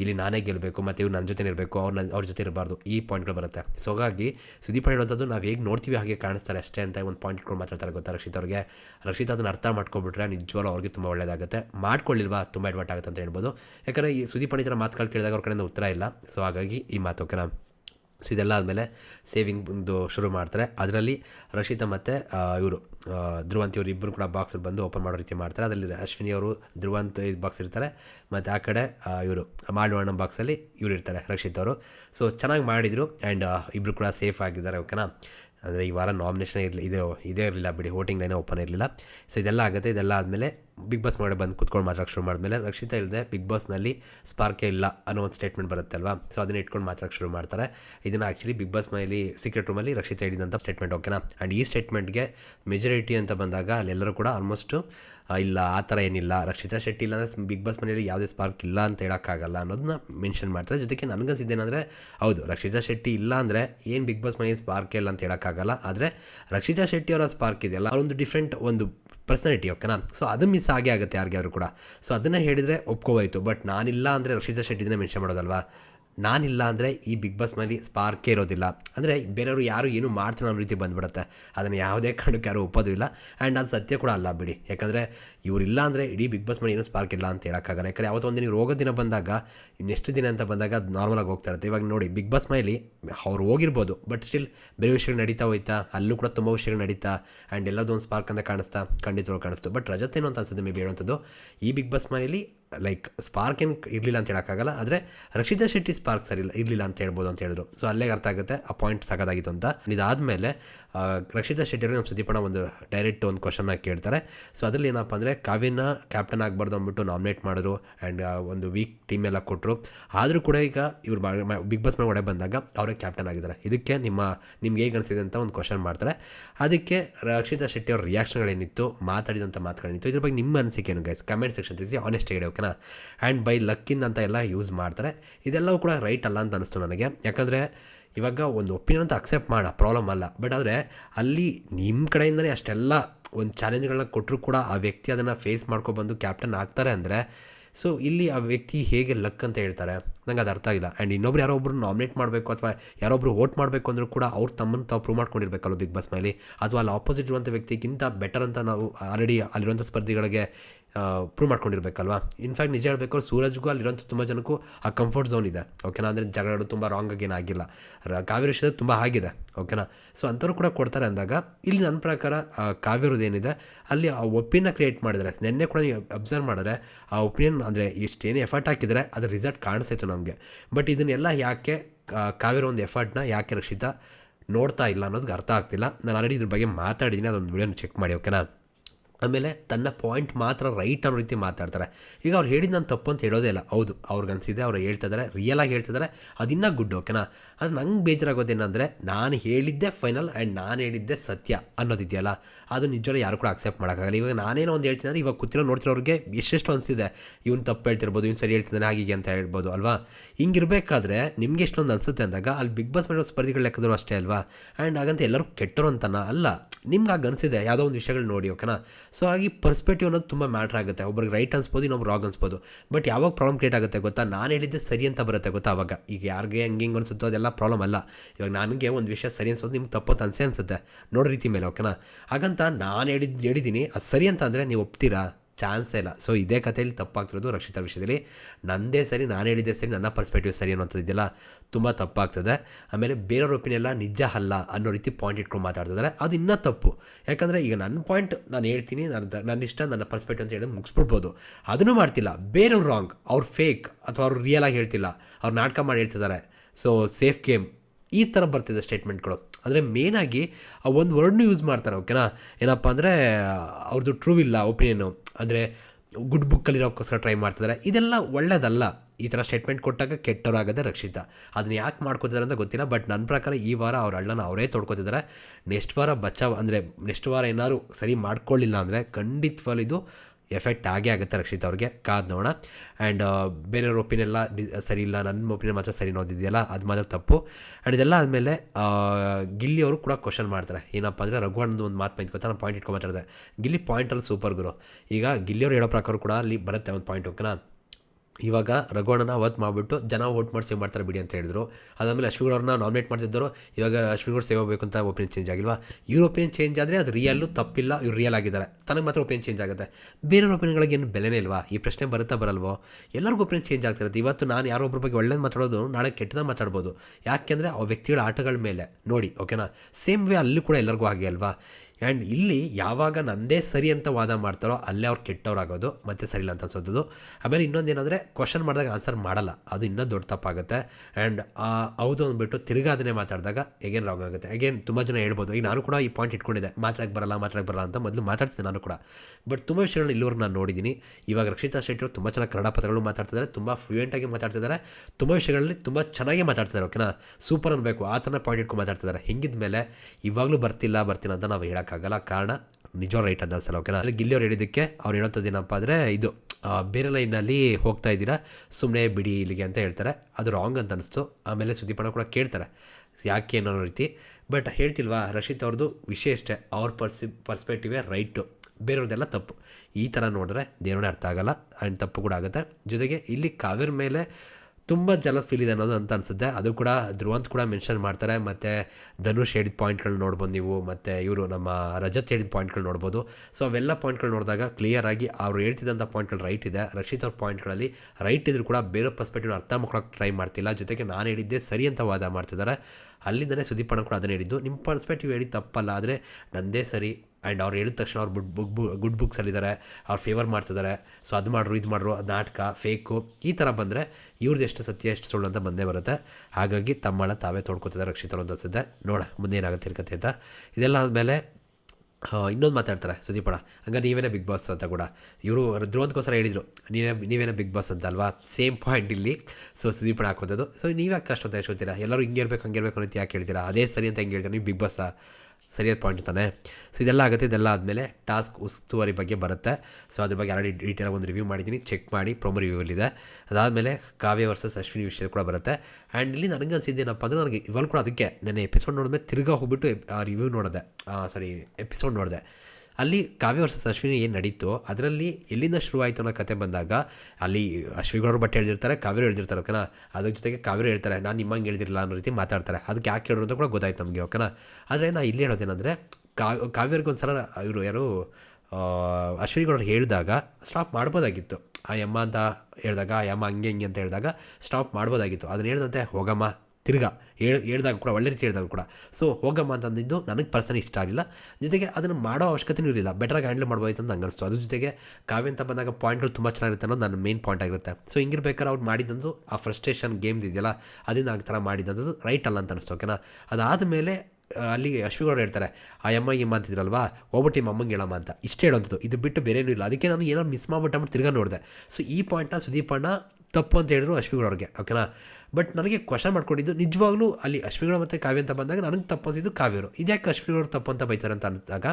ಇಲ್ಲಿ ನಾನೇ ಗೆಲ್ಲಬೇಕು ಮತ್ತು ಇವ್ರು ನನ್ನ ಜೊತೆ ಇರಬೇಕು, ಅವ್ರು ನನ್ನ ಅವ್ರ ಜೊತೆ ಇರಬಾರ್ದು ಈ ಪಾಯಿಂಟ್ಗಳು ಬರುತ್ತೆ. ಸೊ ಹಾಗಾಗಿ ಸುದೀಪ್ ಹೇಳುವಂಥದ್ದು ನಾವು ಹೇಗೆ ನೋಡ್ತೀವಿ ಹಾಗೆ ಕಾಣಿಸ್ತಾರೆ ಅಷ್ಟೇ ಅಂತ ಒಂದು ಪಾಯಿಂಟ್ ಇಟ್ಕೊಂಡು ಮಾತಾಡ್ತಾರೆ ಗೊತ್ತಾ ರಕ್ಷಿತ್ ಅವ್ರಿಗೆ. ರಕ್ಷಿತ್ ಅದನ್ನು ಅರ್ಥ ಮಾಡ್ಕೊಬಿಟ್ರೆ ನಿಜವಾಗ್ಲೂ ಅವ್ರಿಗೆ ತುಂಬ ಒಳ್ಳೆಯದಾಗುತ್ತೆ ಮಾಡ್ಕೊಳ್ಳಿಲ್ವಾ? ತುಂಬ ಅಡ್ವಾಟ್ ಆಗುತ್ತೆ ಅಂತ ಹೇಳ್ಬೋದು. ಯಾಕಂದರೆ ಈ ಸುದೀಪ್ ಥರ ಮಾತುಗಳು ಕೇಳಿದಾಗ ಅವ್ರ ಕಡೆಯಿಂದ ಉತ್ತರ ಇಲ್ಲ. ಸೊ ಹಾಗಾಗಿ ಈ ಮಾತು ಓಕೆನಾ? ಸೊ ಇದೆಲ್ಲ ಆದಮೇಲೆ ಸೇವಿಂಗ್ ಶುರು ಮಾಡ್ತಾರೆ. ಅದರಲ್ಲಿ ರಶಿತಾ ಮತ್ತು ಇವರು ಧ್ರುವಂತಿ ಇವರು ಇಬ್ಬರು ಕೂಡ ಬಾಕ್ಸ್ ಬಂದು ಓಪನ್ ಮಾಡೋ ರೀತಿ ಮಾಡ್ತಾರೆ. ಅದರಲ್ಲಿ ಅಶ್ವಿನಿ ಅವರು, ಧ್ರುವಂತ್ ಬಾಕ್ಸ್ ಇರ್ತಾರೆ. ಮತ್ತು ಆ ಕಡೆ ಇವರು ಮಾಡುವಣ್ಣ ಬಾಕ್ಸಲ್ಲಿ ಇವರು ಇರ್ತಾರೆ, ರಕ್ಷಿತ್ ಅವರು. ಸೊ ಚೆನ್ನಾಗಿ ಮಾಡಿದರು ಆ್ಯಂಡ್ ಇಬ್ಬರು ಕೂಡ ಸೇಫ್ ಆಗಿದ್ದಾರೆ ಓಕೆನಾ ಅಂದರೆ ಈ ವಾರ ನಾಮಿನೇಷನ್ ಇರಲಿ, ಇದು, ಇದೇ ಇರಲಿಲ್ಲ ಬಿಡಿ ವೋಟಿಂಗ್ ಲೈನೇ ಓಪನ್ ಇರಲಿಲ್ಲ. ಸೊ ಇದೆಲ್ಲ ಆಗುತ್ತೆ. ಇದೆಲ್ಲ ಆದಮೇಲೆ ಬಿಗ್ ಬಾಸ್ ಮಾಡಿ ಬಂದು ಕುತ್ಕೊಂಡು ಮಾತಾಡಕ್ಕೆ ಶುರು ಮಾಡಿದ್ಮೇಲೆ ರಕ್ಷಿತಾ ಇಲ್ಲದೆ ಬಿಗ್ ಬಾಸ್ನಲ್ಲಿ ಸ್ಪಾರ್ಕೇ ಇಲ್ಲ ಅನ್ನೋ ಒಂದು ಸ್ಟೇಟ್ಮೆಂಟ್ ಬರುತ್ತೆ ಅಲ್ವಾ? ಸೊ ಅದನ್ನ ಇಟ್ಕೊಂಡು ಮಾತಾಡಕ್ಕೆ ಶುರು ಮಾಡ್ತಾರೆ. ಇದನ್ನು ಆ್ಯಕ್ಚುಲಿ ಬಿಗ್ ಬಾಸ್ ಮೈಲಿ ಸೀಕ್ರೆಟ್ ರೂಮಲ್ಲಿ ರಕ್ಷಿತಾ ಹೇಳಿದಂಥ ಸ್ಟೇಟ್ಮೆಂಟ್ ಓಕೆನಾ ಆ್ಯಂಡ್ ಈ ಸ್ಟೇಟ್ಮೆಂಟ್ಗೆ ಮೆಜಾರಿಟಿ ಅಂತ ಬಂದಾಗ ಅಲ್ಲೆಲ್ಲರೂ ಕೂಡ ಆಲ್ಮೋಸ್ಟು ಇಲ್ಲ, ಆ ಥರ ಏನಿಲ್ಲ. ರಕ್ಷಿತಾ ಶೆಟ್ಟಿ ಇಲ್ಲ ಅಂದರೆ ಬಿಗ್ ಬಾಸ್ ಮನೆಯಲ್ಲಿ ಯಾವುದೇ ಸ್ಪಾರ್ಕ್ ಇಲ್ಲ ಅಂತ ಹೇಳೋಕ್ಕಾಗಲ್ಲ ಅನ್ನೋದನ್ನ ಮೆನ್ಷನ್ ಮಾಡ್ತಾರೆ. ಜೊತೆಗೆ ನನಗನ್ಸಿದ್ದೇನೆಂದರೆ ಹೌದು, ರಕ್ಷಿತಾ ಶೆಟ್ಟಿ ಇಲ್ಲ ಅಂದರೆ ಏನು ಬಿಗ್ ಬಾಸ್ ಮನೆಯಲ್ಲಿ ಸ್ಪಾರ್ಕ್ ಇಲ್ಲ ಅಂತ ಹೇಳೋಕ್ಕಾಗಲ್ಲ ಆದರೆ ರಕ್ಷಿತಾ ಶೆಟ್ಟಿ ಅವರ ಸ್ಪಾರ್ಕ್ ಇದೆಯಲ್ಲ, ಅವರೊಂದು ಡಿಫ್ರೆಂಟ್ ಒಂದು ಪರ್ಸನಾಲಿಟಿ ಓಕೆನಾ ಸೊ ಅದು ಮಿಸ್ ಆಗೇ ಆಗುತ್ತೆ ಯಾರಿಗಾದ್ರೂ ಕೂಡ. ಸೊ ಅದನ್ನು ಹೇಳಿದರೆ ಒಪ್ಕೋಬೋಯ್ತು. ಬಟ್ ನಾನಿಲ್ಲ ಅಂದರೆ ರಕ್ಷಿತಾ ಶೆಟ್ಟಿನೇ ಮೆನ್ಷನ್ ಮಾಡೋದಲ್ವಾ? ನಾನಿಲ್ಲ ಅಂದರೆ ಈ ಬಿಗ್ ಬಾಸ್ ಮನೇಲಿ ಸ್ಪಾರ್ಕೇ ಇರೋದಿಲ್ಲ. ಅಂದರೆ ಬೇರೆಯವರು ಯಾರು ಏನು ಮಾಡ್ತಾರೆ ಅನ್ನೋ ರೀತಿ ಬಂದುಬಿಡುತ್ತೆ. ಅದನ್ನು ಯಾವುದೇ ಕಾರಣಕ್ಕೆ ಯಾರು ಒಪ್ಪೋದು ಇಲ್ಲ. ಆ್ಯಂಡ್ ಅದು ಸತ್ಯ ಕೂಡ ಅಲ್ಲ ಬಿಡಿ. ಯಾಕಂದರೆ ಇವರಿಲ್ಲ ಅಂದರೆ ಇಡೀ ಬಿಗ್ ಬಾಸ್ ಮನೆ ಏನೂ ಸ್ಪಾರ್ಕ್ ಇಲ್ಲ ಅಂತ ಹೇಳೋಕ್ಕಾಗಲ್ಲ. ಯಾಕಂದರೆ ಯಾವತ್ತೋ ಒಂದು ನೀವು ರೋಗದ ದಿನ ಬಂದಾಗ, ಇನ್ನೆಷ್ಟು ದಿನ ಅಂತ ಬಂದಾಗ ಅದು ನಾರ್ಮಲಾಗಿ ಹೋಗ್ತಾ ಇರುತ್ತೆ. ಇವಾಗ ನೋಡಿ, ಬಿಗ್ ಬಾಸ್ ಮನೇಲಿ ಅವ್ರು ಹೋಗಿರ್ಬೋದು. ಬಟ್ ಸ್ಟಿಲ್ ಬೇರೆ ವಿಷಯಗಳು ನಡೀತಾ ಹೋಯ್ತಾ, ಅಲ್ಲೂ ಕೂಡ ತುಂಬ ವಿಷಯಗಳು ನಡೀತಾ ಆ್ಯಂಡ್ ಎಲ್ಲದೊಂದು ಸ್ಪಾರ್ಕ್ ಅಂತ ಕಾಣಿಸ್ತಾ ಖಂಡಿತವಾಗಿ ಕಾಣಿಸ್ತು. ಬಟ್ ರಜತ್ ಅಂತ ಅನ್ಸುತ್ತೆ ಮೇ ಬಿ ಹೇಳುವಂಥದ್ದು. ಈ ಬಿಗ್ ಬಾಸ್ ಮನೇಲಿ ಲೈಕ್ ಸ್ಪಾರ್ಕ್ ಏನು ಇರಲಿಲ್ಲ ಅಂತ ಹೇಳೋಕ್ಕಾಗಲ್ಲ, ಆದರೆ ರಕ್ಷಿತಾ ಶೆಟ್ಟಿ ಸ್ಪಾರ್ಕ್ ಸರಿ ಇರಲಿಲ್ಲ ಅಂತ ಹೇಳ್ಬೋದು ಅಂತ ಹೇಳಿದ್ರು. ಸೊ ಅಲ್ಲೇ ಅರ್ಥ ಆಗುತ್ತೆ, ಆ ಪಾಯಿಂಟ್ ಸಾಕಾಗಿತ್ತು ಅಂತ. ಇದಾದಮೇಲೆ ರಕ್ಷಿತಾ ಶೆಟ್ಟಿ ಅವರು ನಮ್ಮ ಸುದೀಪಣ್ಣ ಒಂದು ಡೈರೆಕ್ಟ್ ಒಂದು ಕ್ವಶನ್ನ ಕೇಳ್ತಾರೆ. ಸೊ ಅದರಲ್ಲಿ ಏನಪ್ಪ ಅಂದರೆ, ಕಾವ್ಯನ ಕ್ಯಾಪ್ಟನ್ ಆಗಬಾರ್ದು ಅಂದ್ಬಿಟ್ಟು ನಾಮಿನೇಟ್ ಮಾಡಿದ್ರು ಆ್ಯಂಡ್ ಒಂದು ವೀಕ್ ಟೀಮ್ ಎಲ್ಲ ಕೊಟ್ಟರು ಆದರೂ ಕೂಡ ಈಗ ಇವರು ಬಿಗ್ ಬಾಸ್ ಮೇಲೆ ಒಡೆ ಬಂದಾಗ ಅವರೇ ಕ್ಯಾಪ್ಟನ್ ಆಗಿದ್ದಾರೆ. ಇದಕ್ಕೆ ನಿಮ್ಮ, ನಿಮ್ಗೆ ಹೇಗೆ ಅನಿಸಿದೆ ಅಂತ ಒಂದು ಕ್ವಶನ್ ಮಾಡ್ತಾರೆ. ಅದಕ್ಕೆ ರಕ್ಷಿತಾ ಶೆಟ್ಟಿ ಅವ್ರ ರಿಯಾಕ್ಷನ್ಗಳೇನಿತ್ತು ಮಾತಾಡಿದಂಥ ಮಾತುಗಳೇನಿತ್ತು, ಇದ್ರ ಬಗ್ಗೆ ನಿಮ್ಮ ಅನಿಸಿಕೆ ಏನು ಗೈಸ್ ಕಮೆಂಟ್ ಸೆಕ್ಷನ್ ತಿಳಿಸಿ ಆನೆಸ್ಟ್ ಹೇಳಿ ಓಕೆನಾ ಆ್ಯಂಡ್ ಬೈ ಲಕ್ಕಿಂದ ಅಂತ ಎಲ್ಲ ಯೂಸ್ ಮಾಡ್ತಾರೆ. ಇದೆಲ್ಲವೂ ಕೂಡ ರೈಟ್ ಅಲ್ಲ ಅಂತ ಅನಿಸ್ತು ನನಗೆ. ಯಾಕಂದರೆ ಇವಾಗ ಒಂದು ಒಪಿನಿಯನ್ ಅಂತ ಅಕ್ಸೆಪ್ಟ್ ಮಾಡೋ ಪ್ರಾಬ್ಲಮ್ ಅಲ್ಲ. ಬಟ್ ಆದರೆ ಅಲ್ಲಿ ನಿಮ್ಮ ಕಡೆಯಿಂದನೇ ಅಷ್ಟೆಲ್ಲ ಒಂದು ಚಾಲೆಂಜ್ಗಳನ್ನ ಕೊಟ್ಟರು ಕೂಡ ಆ ವ್ಯಕ್ತಿ ಅದನ್ನು ಫೇಸ್ ಮಾಡ್ಕೊಬಂದು ಕ್ಯಾಪ್ಟನ್ ಆಗ್ತಾರೆ ಅಂದರೆ ಸೊ ಇಲ್ಲಿ ಆ ವ್ಯಕ್ತಿ ಹೇಗೆ ಲಕ್ ಅಂತ ಹೇಳ್ತಾರೆ, ನಂಗೆ ಅದು ಅರ್ಥ ಆಗಿಲ್ಲ. ಆ್ಯಂಡ್ ಇನ್ನೊಬ್ರು ಯಾರೋ ಒಬ್ರು ನಾಮಿನೇಟ್ ಮಾಡಬೇಕು ಅಥವಾ ಯಾರೊಬ್ರು ವೋಟ್ ಮಾಡಬೇಕು ಅಂದರೂ ಕೂಡ ಅವ್ರು ತಮ್ಮನ್ನು ತಾವು ಪ್ರೂವ್ ಮಾಡ್ಕೊಂಡಿರ್ಬೇಕಲ್ಲ ಬಿಗ್ ಬಾಸ್ ಮೇಲೆ ಅಥವಾ ಅಲ್ಲಿ ಆಪೋಸಿಟ್ ಇರುವಂಥ ವ್ಯಕ್ತಿಗಿಂತ ಬೆಟರ್ ಅಂತ ನಾವು ಆಲ್ರೆಡಿ ಅಲ್ಲಿರುವಂಥ ಸ್ಪರ್ಧಿಗಳಿಗೆ ಪ್ರೂವ್ ಮಾಡ್ಕೊಂಡಿರ್ಬೇಕಲ್ವಾ? ಇನ್ಫ್ಯಾಕ್ಟ್ ನಿಜ ಹೇಳಬೇಕು, ಸೂರಜ್ಗೂ ಅಲ್ಲಿರೋಂಥ ತುಂಬ ಜನಕ್ಕೂ ಆ ಕಂಫರ್ಟ್ ಝೋನ್ ಇದೆ ಓಕೆನಾ ಅಂದರೆ ಜಗಳಾಡೋದು ತುಂಬ ರಾಂಗ್ ಆಗಿ ಏನಾಗಿಲ್ಲ ರ- ಕಾವೇರಿ ವಿಷಯದಲ್ಲಿ ತುಂಬ ಆಗಿದೆ ಓಕೆನಾ ಸೊ ಅಂಥವ್ರು ಕೂಡ ಕೊಡ್ತಾರೆ ಅಂದಾಗ, ಇಲ್ಲಿ ನನ್ನ ಪ್ರಕಾರ ಏನಿದೆ, ಅಲ್ಲಿ ಆ ಒಪಿನಿಯನ್ ಕ್ರಿಯೇಟ್ ಮಾಡಿದರೆ, ನಿನ್ನೆ ಕೂಡ ನೀವು ಅಬ್ಸರ್ವ್ ಮಾಡಿದ್ರೆ, ಆ ಒಪಿನಿಯನ್ ಅಂದರೆ ಇಷ್ಟೇನು ಎಫರ್ಟ್ ಹಾಕಿದರೆ, ಅದ್ರ ರಿಸಲ್ಟ್ ಕಾಣಿಸ್ತಾಯಿತ್ತು ನಮಗೆ. ಬಟ್ ಇದನ್ನೆಲ್ಲ ಯಾಕೆ ಕಾವ್ಯರ ಒಂದು ಎಫರ್ಟ್ನ ಯಾಕೆ ರಕ್ಷಿತ, ನೋಡ್ತಾ ಇಲ್ಲ ಅನ್ನೋದಕ್ಕೆ ಅರ್ಥ ಆಗ್ತಿಲ್ಲ. ನಾನು ಆಲ್ರೆಡಿ ಇದ್ರ ಬಗ್ಗೆ ಮಾತಾಡಿದ್ದೀನಿ ಅದೊಂದು ವಿಡಿಯೋನ ಚೆಕ್ ಮಾಡಿ ಓಕೆನಾ ಆಮೇಲೆ ತನ್ನ ಪಾಯಿಂಟ್ ಮಾತ್ರ ರೈಟ್ ಅನ್ನೋ ರೀತಿ ಮಾತಾಡ್ತಾರೆ. ಈಗ ಅವ್ರು ಹೇಳಿದ ನಾನು ತಪ್ಪು ಅಂತ ಹೇಳೋದೇ ಇಲ್ಲ. ಹೌದು, ಅವ್ರಿಗೆ ಅನಿಸಿದೆ, ಅವ್ರು ಹೇಳ್ತಾ ಇದ್ದಾರೆ ರಿಯಲ್ ಆಗಿ ಹೇಳ್ತಿದ್ದಾರೆ ಅದಿನ್ನ ಗುಡ್ ಓಕೆನಾ ಆದರೆ ನಂಗೆ ಬೇಜಾರಾಗೋದೇನೆಂದರೆ ನಾನು ಹೇಳಿದ್ದೆ ಫೈನಲ್ ಆ್ಯಂಡ್ ನಾನು ಹೇಳಿದ್ದೆ ಸತ್ಯ ಅನ್ನೋದಿದೆಯಲ್ಲ ಅದು ನಿಜವಾಗ್ಲೂ ಯಾರು ಕೂಡ ಅಕ್ಸೆಪ್ಟ್ ಮಾಡೋಕ್ಕಾಗಲ್ಲ. ಇವಾಗ ನಾನೇನೋ ಒಂದು ಹೇಳ್ತೀನಿ ಅಂದರೆ ಇವಾಗ ಕೂತಿರೋ ನೋಡ್ತಿರೋರಿಗೆ ಎಷ್ಟೆಷ್ಟು ಅನಿಸಿದೆ. ಇವ್ನು ತಪ್ಪು ಹೇಳ್ತಿರ್ಬೋದು, ಇವ್ನು ಸರಿ ಹೇಳ್ತಿದ್ದಾನೆ ಹಾಗೆ ಅಂತ ಹೇಳ್ಬೋದು, ಅಲ್ವಾ? ಹಿಂಗಿರಬೇಕಾದ್ರೆ ನಿಮಗೆ ಎಷ್ಟೊಂದು ಅನಿಸುತ್ತೆ ಅಂದಾಗ ಅಲ್ಲಿ ಬಿಗ್ ಬಾಸ್ ಮಾಡೋ ಸ್ಪರ್ಧಿಗಳು ಲೆಕ್ಕದ್ರು ಅಷ್ಟೇ, ಅಲ್ವಾ? ಆ್ಯಂಡ್ ಹಾಗಂತ ಎಲ್ಲರೂ ಕೆಟ್ಟರು ಅಂತನ? ಅಲ್ಲ, ನಿಮ್ಗೆ ಆಗ ಅನಿಸಿದೆ, ಯಾವುದೋ ಒಂದು ವಿಷಯಗಳು ನೋಡಿ ಓಕೆನಾ ಸೊ ಹಾಗೆ ಪರ್ಸ್ಪೆಕ್ಟಿವ್ ಅನ್ನೋದು ತುಂಬ ಮ್ಯಾಟ್ರ್ ಆಗುತ್ತೆ. ಒಬ್ರಿಗೆ ರೈಟ್ ಅನ್ಸ್ಬೋದು, ಇನ್ನೊಬ್ರು ರಾಗ್ ಅನ್ಸ್ಬೋದು. ಬಟ್ ಯಾವಾಗ ಪ್ರಾಬ್ಲಮ್ ಕ್ರಿಯೇಟ್ ಆಗುತ್ತೆ ಗೊತ್ತಾ? ನಾನು ಹೇಳಿದ್ದೆ ಸರಿ ಅಂತ ಬರುತ್ತೆ ಗೊತ್ತಾ ಅವಾಗ. ಈಗ ಯಾರಿಗೆ ಹಂಗೆ ಹಿಂಗೆ ಅನ್ಸುತ್ತೋ ಅದೆಲ್ಲ ಪ್ರಾಬ್ಲಮ್ ಅಲ್ಲ. ಇವಾಗ ನನಗೆ ಒಂದು ವಿಷಯ ಸರಿ ಅನ್ಸೋದು ನಿಮ್ಗೆ ತಪ್ಪು ಅನಿಸುತ್ತೆ. ಅನ್ಸುತ್ತೆ ನೋಡೋ ರೀತಿ ಮೇಲೆ ಓಕೆನಾ ಹಾಗಂತ ನಾನು ಹೇಳಿದ್ದು ಹೇಳಿದ್ದೀನಿ ಅದು ಸರಿ ಅಂತ ಅಂದರೆ ನೀವು ಒಪ್ತೀರಾ? ಚಾನ್ಸೇ ಇಲ್ಲ. ಸೊ ಇದೇ ಕಥೆಯಲ್ಲಿ ತಪ್ಪಾಗ್ತಿರೋದು ರಕ್ಷಿತಾ ವಿಷಯದಲ್ಲಿ. ನಂದೇ ಸರಿ, ನಾನು ಹೇಳಿದ್ದೆ ಸರಿ, ನನ್ನ ಪರ್ಸ್ಪೆಕ್ಟಿವ್ ಸರಿ ಅನ್ನೋಂಥದ್ದು ಇದೆಯಲ್ಲ, ತುಂಬ ತಪ್ಪಾಗ್ತದೆ. ಆಮೇಲೆ ಬೇರೆಯವ್ರ ಒಪಿನಿಯನ್ ಎಲ್ಲ ನಿಜ ಅಲ್ಲ ಅನ್ನೋ ರೀತಿ ಪಾಯಿಂಟ್ ಇಟ್ಕೊಂಡು ಮಾತಾಡ್ತಿದ್ದಾರೆ ಅದು ಇನ್ನೂ ತಪ್ಪು. ಯಾಕಂದರೆ ಈಗ ನನ್ನ ಪಾಯಿಂಟ್ ನಾನು ಹೇಳ್ತೀನಿ, ನನ್ನ ನನ್ನ ಇಷ್ಟ, ನನ್ನ ಪರ್ಸ್ಪೆಕ್ಟಿವ್ ಅಂತ ಹೇಳಿ ಮುಗಿಸ್ಬಿಡ್ಬೋದು. ಅದನ್ನು ಮಾಡ್ತಿಲ್ಲ. ಬೇರೆಯವ್ರು ರಾಂಗ್ ಅವ್ರು ಫೇಕ್ ಅಥವಾ ಅವ್ರು ರಿಯಲ್ ಆಗಿ ಹೇಳ್ತಿಲ್ಲ. ಅವ್ರು ನಾಟಕ ಮಾಡಿ ಹೇಳ್ತಿದ್ದಾರೆ. ಸೊ ಸೇಫ್ ಗೇಮ್ ಈ ಥರ ಬರ್ತಿದೆ ಸ್ಟೇಟ್ಮೆಂಟ್ಗಳು ಅಂದರೆ ಮೇನಾಗಿ ಆ ಒಂದು ವರ್ಡ್ನು ಯೂಸ್ ಮಾಡ್ತಾರೆ ಓಕೆನಾ ಏನಪ್ಪ ಅಂದರೆ ಅವ್ರದ್ದು ಟ್ರೂ ಇಲ್ಲ ಒಪಿನಿಯನು ಅಂದರೆ ಗುಡ್ ಬುಕ್ಕಲ್ಲಿರೋಕ್ಕೋಸ್ಕರ ಟ್ರೈ ಮಾಡ್ತಿದ್ದಾರೆ ಇದೆಲ್ಲ ಒಳ್ಳೇದಲ್ಲ. ಈ ಥರ ಸ್ಟೇಟ್ಮೆಂಟ್ ಕೊಟ್ಟಾಗ ಕೆಟ್ಟವರಾಗದೆ ರಕ್ಷಿತ. ಅದನ್ನ ಯಾಕೆ ಮಾಡ್ಕೋತಿದ್ದಾರೆ ಅಂತ ಗೊತ್ತಿಲ್ಲ ಬಟ್ ನನ್ನ ಪ್ರಕಾರ ಈ ವಾರ ಅವ್ರ ಅಳ್ಳನ ಅವರೇ ತೊಡ್ಕೋತಿದ್ದಾರೆ ನೆಕ್ಸ್ಟ್ ವಾರ ಬಚಾವ್ ಅಂದರೆ ನೆಕ್ಸ್ಟ್ ವಾರ ಏನಾದ್ರು ಸರಿ ಮಾಡ್ಕೊಳ್ಳಿಲ್ಲ ಅಂದರೆ ಖಂಡಿತವಾಗಲಿದು ಎಫೆಕ್ಟ್ ಆಗೇ ಆಗುತ್ತೆ ರಕ್ಷಿತ್ ಅವ್ರಿಗೆ, ಕಾದು ನೋಡೋಣ. ಆ್ಯಂಡ್ ಬೇರೆಯವ್ರ ಒಪಿನಿಯನ್ ಎಲ್ಲ ಡಿ ಸರಿ ಇಲ್ಲ ನನ್ನ ಒಪಿನಿಯನ್ ಮಾತ್ರ ಸರಿ ನೋಡಿದೆಯಲ್ಲ, ಅದು ಮಾತ್ರ ತಪ್ಪು. ಆ್ಯಂಡ್ ಇದೆಲ್ಲ ಆದಮೇಲೆ ಗಿಲ್ಲಿ ಅವರು ಕೂಡ ಕ್ವಶನ್ ಮಾಡ್ತಾರೆ. ಏನಪ್ಪ ಅಂದರೆ ರಘುವಣ್ಣದು ಒಂದು ಮಾತು ಮೈತ್ ಗೊತ್ತಾ? ನಾನು ಪಾಯಿಂಟ್ ಇಟ್ಕೊಂಡು ಮಾತಾಡಿದೆ. ಗಿಲ್ಲಿ ಪಾಯಿಂಟಲ್ಲಿ ಸೂಪರ್ ಗುರು. ಈಗ ಗಿಲ್ಲಿಯವ್ರು ಹೇಳೋ ಪ್ರಕಾರ ಕೂಡ ಅಲ್ಲಿ ಬರುತ್ತೆ ಒಂದು ಪಾಯಿಂಟ್ ಓಕೆನಾ ಇವಾಗ ರಘುವಣ್ಣನ ಅವತ್ತು ಮಾಡಿಬಿಟ್ಟು ಜನ ವೋಟ್ ಮಾಡಿ ಸೇವ್ ಮಾಡ್ತಾರೆ ಬಿಡಿ ಅಂತ ಹೇಳಿದ್ರು. ಅದಾದಮೇಲೆ ಅಶ್ವಿನ್ ನಾಮಿನೇಟ್ ಮಾಡ್ತಿದ್ದರು ಇವಾಗ ಅಶ್ವಿನ್ ಸೇವ್ ಆಗಬೇಕು ಅಂತ ಒಪಿನಿಯನ್ ಚೇಂಜ್ ಆಗಿಲ್ವಾ? ಯುರೋಪಿಯನ್ ಚೇಂಜ್ ಆದರೆ ಅದು ರಿಯಲ್ಲು ತಪ್ಪಿಲ್ಲ, ಇವ್ರು ರಿಯಲ್ ಆಗಿದ್ದಾರೆ. ತನಗೆ ಮಾತ್ರ ಒಪಿನಿಯನ್ ಚೇಂಜ್ ಆಗುತ್ತೆ. ಬೇರೆಯವ್ರ ಒಪಿನಿಯನ್ಗಳಿಗೆ ಏನು ಬೆಲೆನೇ ಇಲ್ವಾ? ಈ ಪ್ರಶ್ನೆ ಬರುತ್ತಾ ಬರಲ್ವೋ? ಎಲ್ಲರಿಗೂ ಒಪಿನಿಯನ್ ಚೇಂಜ್ ಆಗ್ತಿರುತ್ತೆ ಇವತ್ತು ನಾನು ಯಾರೋ ಒಬ್ಬರ ಬಗ್ಗೆ ಒಳ್ಳೇದು ಮಾತಾಡೋದು, ನಾಳೆ ಕೆಟ್ಟದಾಗ ಮಾತಾಡ್ಬೋದು. ಯಾಕೆಂದರೆ ಆ ವ್ಯಕ್ತಿಗಳ ಆಟಗಳ ಮೇಲೆ. ನೋಡಿ ಓಕೆನಾ ಸೇಮ್ ವೇ ಅಲ್ಲಿ ಕೂಡ ಎಲ್ಲರಿಗೂ ಹಾಗೆ ಅಲ್ವಾ? ಆ್ಯಂಡ್ ಇಲ್ಲಿ ಯಾವಾಗ ನಂದೇ ಸರಿ ಅಂತ ವಾದ ಮಾಡ್ತಾರೋ ಅಲ್ಲೇ ಅವ್ರು ಕೆಟ್ಟವರಾಗೋದು, ಮತ್ತೆ ಸರಿ ಇಲ್ಲ ಅಂತ ಅನ್ಸೋದು ಆಮೇಲೆ ಇನ್ನೊಂದು ಏನಂದರೆ ಕ್ವಶನ್ ಮಾಡಿದಾಗ ಆನ್ಸರ್ ಮಾಡಲ್ಲ. ಅದು ಇನ್ನೂ ದೊಡ್ಡ ತಪ್ಪಾಗುತ್ತೆ. ಆ್ಯಂಡ್ ಹೌದು ಅಂದ್ಬಿಟ್ಟು ತಿರ್ಗಾ ಅದನ್ನೇ ಮಾತಾಡಿದಾಗ ಎಗೇನ್ ರಾಂಗ್ ಆಗುತ್ತೆ. ಅಗೇನ್ ತುಂಬ ಜನ ಹೇಳ್ಬೋದು ಈಗ ನಾನು ಕೂಡ ಈ ಪಾಯಿಂಟ್ ಇಟ್ಕೊಂಡಿದ್ದೆ. ಮಾತಾಡಕ್ಕೆ ಬರಲ್ಲ ಮಾತಾಡಕ್ಕೆ ಬರಲ್ಲ ಅಂತ ಮೊದಲು ಮಾತಾಡ್ತಿದ್ದೆ ನಾನು ಕೂಡ. ಬಟ್ ತುಂಬ ವಿಷಯಗಳನ್ನ ಇಲ್ಲಿವರೆಗೂ ನಾನು ನೋಡಿದ್ದೀನಿ. ಇವಾಗ ರಕ್ಷಿತಾ ಶೆಟ್ಟಿ ತುಂಬ ಚೆನ್ನಾಗಿ ಕನ್ನಡ ಪದಗಳು ಮಾತಾಡ್ತಿದ್ದಾರೆ, ತುಂಬ ಫ್ಲೂಯೆಂಟಾಗಿ ಮಾತಾಡ್ತಿದ್ದಾರೆ. ತುಂಬ ವಿಷಯಗಳಲ್ಲಿ ತುಂಬ ಚೆನ್ನಾಗಿ ಮಾತಾಡ್ತಿದ್ದಾರೆ, ಓಕೆನಾ? ಸೂಪರ್ ಅನ್ಬೇಕು. ಆ ಥರ ಪಾಯಿಂಟ್ ಇಟ್ಕೊಂಡು ಮಾತಾಡ್ತಿದ್ದಾರೆ. ಹಿಂಗಿದ ಮೇಲೆ ಇವಾಗಲೂ ಬರ್ತಿಲ್ಲ ಬರ್ತಿಲ್ಲ ಅಂತ ನಾವು ಹೇಳೋಕ್ಕಾಗಲ್ಲ ಕಾರಣ ನಿಜ ರೈಟ್ ಅಂತ ಅನ್ಸಲ್ಲ ಓಕೆನಾ ಅಲ್ಲಿ ಗಿಲ್ಲಿ ಅವ್ರು ಹೇಳಿದ್ದಕ್ಕೆ ಅವ್ರು ಹೇಳೋದು ಏನಪ್ಪ ಅಂದರೆ ಇದು ಬೇರೆ ಲೈನಲ್ಲಿ ಹೋಗ್ತಾ ಇದ್ದೀರಾ ಸುಮ್ಮನೆ ಬಿಡಿ ಇಲ್ಲಿಗೆ ಅಂತ ಹೇಳ್ತಾರೆ. ಅದು ರಾಂಗ್ ಅಂತ ಅನಿಸ್ತು. ಆಮೇಲೆ ಸುದೀಪಣ್ಣ ಕೂಡ ಕೇಳ್ತಾರೆ, ಯಾಕೆ ಅನ್ನೋ ರೀತಿ. ಬಟ್ ಹೇಳ್ತಿಲ್ವಾ ರಶೀತ್ ಅವ್ರದ್ದು ವಿಷಯ ಅಷ್ಟೇ ಅವ್ರ ಪರ್ಸಿ ಪರ್ಸ್ಪೆಕ್ಟಿವೇ ರೈಟು ಬೇರೆಯವ್ರದ್ದೆಲ್ಲ ತಪ್ಪು. ಈ ಥರ ನೋಡಿದ್ರೆ ದೇವರೇ ಅರ್ಥ ಆಗಲ್ಲ ಆ್ಯಂಡ್ ತಪ್ಪು ಕೂಡ ಆಗುತ್ತೆ. ಜೊತೆಗೆ ಇಲ್ಲಿ ಕಾವೇರಿ ಮೇಲೆ ತುಂಬ ಜಲಸ್ ಫೀಲ್ ಇದೆ ಅನ್ನೋದು ಅಂತ ಅನ್ಸುತ್ತೆ. ಅದು ಕೂಡ ಧ್ರುವಂತ್ ಕೂಡ ಮೆನ್ಷನ್ ಮಾಡ್ತಾರೆ. ಮತ್ತು ಧನುಷ್ ಹೇಳಿದ ಪಾಯಿಂಟ್ಗಳು ನೋಡ್ಬೋದು ನೀವು. ಮತ್ತು ಇವರು ನಮ್ಮ ರಜತ್ ಹೇಳಿದ ಪಾಯಿಂಟ್ಗಳು ನೋಡ್ಬೋದು. ಸೊ ಅವೆಲ್ಲ ಪಾಯಿಂಟ್ಗಳು ನೋಡಿದಾಗ ಕ್ಲಿಯರ್ ಆಗಿ ಅವ್ರು ಹೇಳ್ತಿದ್ದಂಥ ಪಾಯಿಂಟ್ಗಳು ರೈಟ್ ಇದೆ. ರಶೀದ್ ಅವ್ರ ಪಾಯಿಂಟ್ಗಳಲ್ಲಿ ರೈಟ್ ಇದ್ರೂ ಕೂಡ ಬೇರೆ ಪರ್ಸ್ಪೆಕ್ಟಿವ್ ಅರ್ಥ ಮಾಡ್ಕೊಳಕ್ಕೆ ಟ್ರೈ ಮಾಡ್ತಿಲ್ಲ. ಜೊತೆಗೆ ನಾನು ಹೇಳಿದ್ದೆ ಸರಿ ಅಂತ ವಾದ ಮಾಡ್ತಿದ್ದಾರೆ. ಅಲ್ಲಿಂದನೇ ಸುದೀಪಣ್ಣ ಕೂಡ ಅದನ್ನು ಹೇಳಿದ್ದು. ನಿಮ್ಮ ಪರ್ಸ್ಪೆಕ್ಟಿವ್ ಹೇಳಿ ತಪ್ಪಲ್ಲ, ಆದರೆ ನಂದೇ ಸರಿ. ಆ್ಯಂಡ್ ಅವ್ರು ಹೇಳಿದ ತಕ್ಷಣ ಅವ್ರು ಬುಡ್ ಬುಕ್ ಬು ಗುಡ್ ಬುಕ್ಸಲ್ಲಿದ್ದಾರೆ ಅವ್ರು ಫೇವರ್ ಮಾಡ್ತಿದ್ದಾರೆ ಸೊ ಅದು ಮಾಡ್ರು, ಇದು ಮಾಡ್ರು, ನಾಟಕ ಫೇಕು ಈ ಥರ ಬಂದರೆ ಇವ್ರದ್ದು ಎಷ್ಟು ಸತ್ಯ, ಎಷ್ಟು ಸುಳ್ಳು ಅಂತ ಬಂದೇ ಬರುತ್ತೆ. ಹಾಗಾಗಿ ತಮ್ಮಳ ತಾವೇ ತೊಡ್ಕೊತಿದ್ದಾರೆ ರಕ್ಷಿತರು ಅಂತ ಅನ್ಸುತ್ತೆ. ನೋಡ ಮುಂದೆ ಏನಾಗುತ್ತೆ ಇರ್ಕತ್ತೆ ಅಂತ. ಇದೆಲ್ಲ ಆದಮೇಲೆ ಇನ್ನೊಂದು ಮಾತಾಡ್ತಾರೆ ಸುದೀಪಣ ಹಂಗಾರೆ ನೀವೇನೇ ಬಿಗ್ ಬಾಸ್ ಅಂತ ಕೂಡ. ಇವರು ಧ್ರುವಂತಕ್ಕೋಸ್ಕರ ಹೇಳಿದರು ನೀವೇ ನೀವೇನೇ ಬಿಗ್ ಬಾಸ್ ಅಂತ ಅಲ್ವಾ ಸೇಮ್ ಪಾಯಿಂಟ್ ಇಲ್ಲಿ ಸೊ ಸುದೀಪಣ ಹಾಕೋದು ಸೊ ನೀವು ಯಾಕೆ ಕಷ್ಟ ಅಂತ ಹೇಳ್ತೀರಾ ಎಲ್ಲರೂ ಹಿಂಗೆ ಇರಬೇಕು, ಹಂಗೆ ಇರಬೇಕು ಅಂತ ಯಾಕೆ ಹೇಳ್ತೀರಾ? ಅದೇ ಸರಿ ಅಂತ ಹೆಂಗೆ ಹೇಳ್ತೀರಾ? ನೀವು ಬಿಗ್ ಬಾಸಾ ಸರಿಯಾದ ಪಾಯಿಂಟ್ ತಾನೆ? ಸೊ ಇದೆಲ್ಲ ಆಗುತ್ತೆ, ಇದೆಲ್ಲ ಆದಮೇಲೆ ಟಾಸ್ಕ್ ಉಸ್ತುವಾರಿ ಬಗ್ಗೆ ಬರುತ್ತೆ. ಸೊ ಅದ್ರ ಬಗ್ಗೆ ಆಲ್ರೆಡಿ ಡೀಟೇಲಾಗಿ ಒಂದು ರಿವ್ಯೂ ಮಾಡಿದ್ದೀನಿ. ಚೆಕ್ ಮಾಡಿ ಪ್ರೊಮೋ ರಿವ್ಯೂವಲ್ಲಿದೆ ಅದಾದಮೇಲೆ ಕಾವ್ಯ ವರ್ಸಸ್ ಅಶ್ವಿನಿ ವಿಷಯ ಕೂಡ ಬರುತ್ತೆ. ಆ್ಯಂಡ್ ಇಲ್ಲಿ ನನಗೆ ಏನಪ್ಪ ಅಂದರೆ ನನಗೆ ಇವಾಗ ಕೂಡ ಅದಕ್ಕೆ ನಾನು ಎಪಿಸೋಡ್ ನೋಡಿದ್ಮೇಲೆ ತಿರ್ಗಾ ಹೋಗ್ಬಿಟ್ಟು ಆ ರಿವ್ಯೂ ನೋಡಿದೆ. ಸಾರಿ ಎಪಿಸೋಡ್ ನೋಡಿದೆ. ಅಲ್ಲಿ ಕಾವ್ಯ ವರ್ಸಸ್ ಅಶ್ವಿನಿ ಏನು ನಡೀತು ಅದರಲ್ಲಿ ಎಲ್ಲಿಂದ ಶುರುವಾಯಿತು ಅನ್ನೋ ಕತೆ ಬಂದಾಗ ಅಲ್ಲಿ ಅಶ್ವಿಗೌಡರು ಬಟ್ಟೆ ಹೇಳ್ದಿರ್ತಾರೆ ಕಾವೇರಿ ಹೇಳ್ದಿರ್ತಾರೆ, ಓಕೆನಾ? ಅದ್ರ ಜೊತೆಗೆ ಕಾವೇರಿ ಹೇಳ್ತಾರೆ, ನಾನು ನಿಮ್ಮಂಗೆ ಹೇಳ್ದಿರಲ್ಲ ಅನ್ನೋ ರೀತಿ ಮಾತಾಡ್ತಾರೆ. ಅದಕ್ಕೆ ಯಾಕೆ ಹೇಳೋದು ಅಂತ ಕೂಡ ಗೊತ್ತಾಯ್ತು ನಮಗೆ, ಓಕೆನಾ? ಆದರೆ ನಾನು ಇಲ್ಲಿ ಹೇಳೋದೇನೆಂದರೆ ಕಾವ್ ಕಾವ್ಯರಿಗೆ ಒಂದು ಸಲ ಇವರು ಯಾರು ಅಶ್ವಿನಿಗೌಡರು ಹೇಳಿದಾಗ ಸ್ಟಾಪ್ ಮಾಡ್ಬೋದಾಗಿತ್ತು. ಆ ಯಮ್ಮ ಅಂತ ಹೇಳಿದಾಗ, ಆ ಯಮ್ಮ ಹಂಗೆ ಹಿಂಗೆ ಅಂತ ಹೇಳಿದಾಗ ಸ್ಟಾಪ್ ಮಾಡ್ಬೋದಾಗಿತ್ತು. ಅದನ್ನ ಹೇಳಿದಂತೆ, ಹೋಗಮ್ಮ ತಿರ್ಗಾ ಹೇಳ್, ಹೇಳ್ದಾಗ ಕೂಡ, ಒಳ್ಳೆ ರೀತಿ ಹೇಳಿದಾಗ ಕೂಡ. ಸೊ ಹೋಗಮ್ಮ ಅಂತಂದಿದ್ದು ನನಗೆ ಪರ್ಸನ್ ಇಷ್ಟ ಆಗಲಿಲ್ಲ. ಜೊತೆಗೆ ಅದನ್ನು ಮಾಡೋ ಅವಶ್ಯಕತೆಯೂ ಇರಲಿಲ್ಲ. ಬೆಟ್ರಾಗಿ ಹ್ಯಾಂಡಲ್ ಮಾಡ್ಬೋದಾಯ್ತು ಅಂತ ನಂಗೆ ಅನಿಸ್ತು ಅದ್ರ ಜೊತೆಗೆ ಕಾವ್ಯ ಅಂತ ಬಂದಾಗ ಪಾಯಿಂಟ್ಗಳು ತುಂಬ ಚೆನ್ನಾಗಿರುತ್ತೆ ಅನ್ನೋದು ನನ್ನ ಮೇನ್ ಪಾಯಿಂಟ್ ಆಗಿರುತ್ತೆ. ಸೊ ಹಿಂಗಿರ್ಬೇಕಾದ್ರೆ ಅವ್ರು ಮಾಡಿದ್ದಂದು ಆ ಫ್ರಸ್ಟ್ರೇಷನ್ ಗೇಮ್ ಇದೆಯಲ್ಲ ಅದನ್ನು ಆ ಥರ ಮಾಡಿದ್ದಂಥದ್ದು ರೈಟ್ ಅಲ್ಲ ಅಂತ ಅನಿಸ್ತು, ಓಕೆನಾ? ಅದಾದ ಮೇಲೆ ಅಲ್ಲಿಗೆ ಅಶ್ವಿಗೌಡ ಹೇಳ್ತಾರೆ, ಆ ಅಮ್ಮ ಇಮ್ಮ ಅಂತಿದ್ರಲ್ವಾ? ಹೋಗ್ಬಿಟ್ಟು ನಿಮ್ಮ ಅಮ್ಮಂಗೆ ಹೇಳಮ್ಮ ಅಂತ. ಇಷ್ಟೇ ಹೇಳೋಂಥದ್ದು ಇದು ಬಿಟ್ಟು ಬೇರೇನೂ ಇಲ್ಲ. ಅದಕ್ಕೆ ನಾನು ಏನೋ ಮಿಸ್ ಮಾಡ್ಬಿಟ್ಟು ತಿರ್ಗಾ ನೋಡಿದೆ. ಸೊ ಈ ಪಾಯಿಂಟ್ನ ಸುದೀಪ್ ಅಣ್ಣ ತಪ್ಪು ಅಂತ ಹೇಳಿದ್ರು ಅಶ್ವಿಗೌಡ ಅವ್ರಿಗೆ ಓಕೆನಾ ಬಟ್ ನನಗೆ ಕ್ವಶನ್ ಮಾಡ್ಕೊಂಡಿದ್ದು ನಿಜವಾಗ್ಲೂ ಅಲ್ಲಿ ಅಶ್ವಿಗಳು ಮತ್ತು ಕಾವ್ಯ ಅಂತ ಬಂದಾಗ ನನಗೆ ತಪ್ಪು ಕಾವ್ಯರು ಇದ್ಯಾಕೆ ಅಶ್ವಿಗಳವ್ರು ತಪ್ಪು ಅಂತ ಬೈತಾರೆ ಅಂತ ಅಂದಾಗ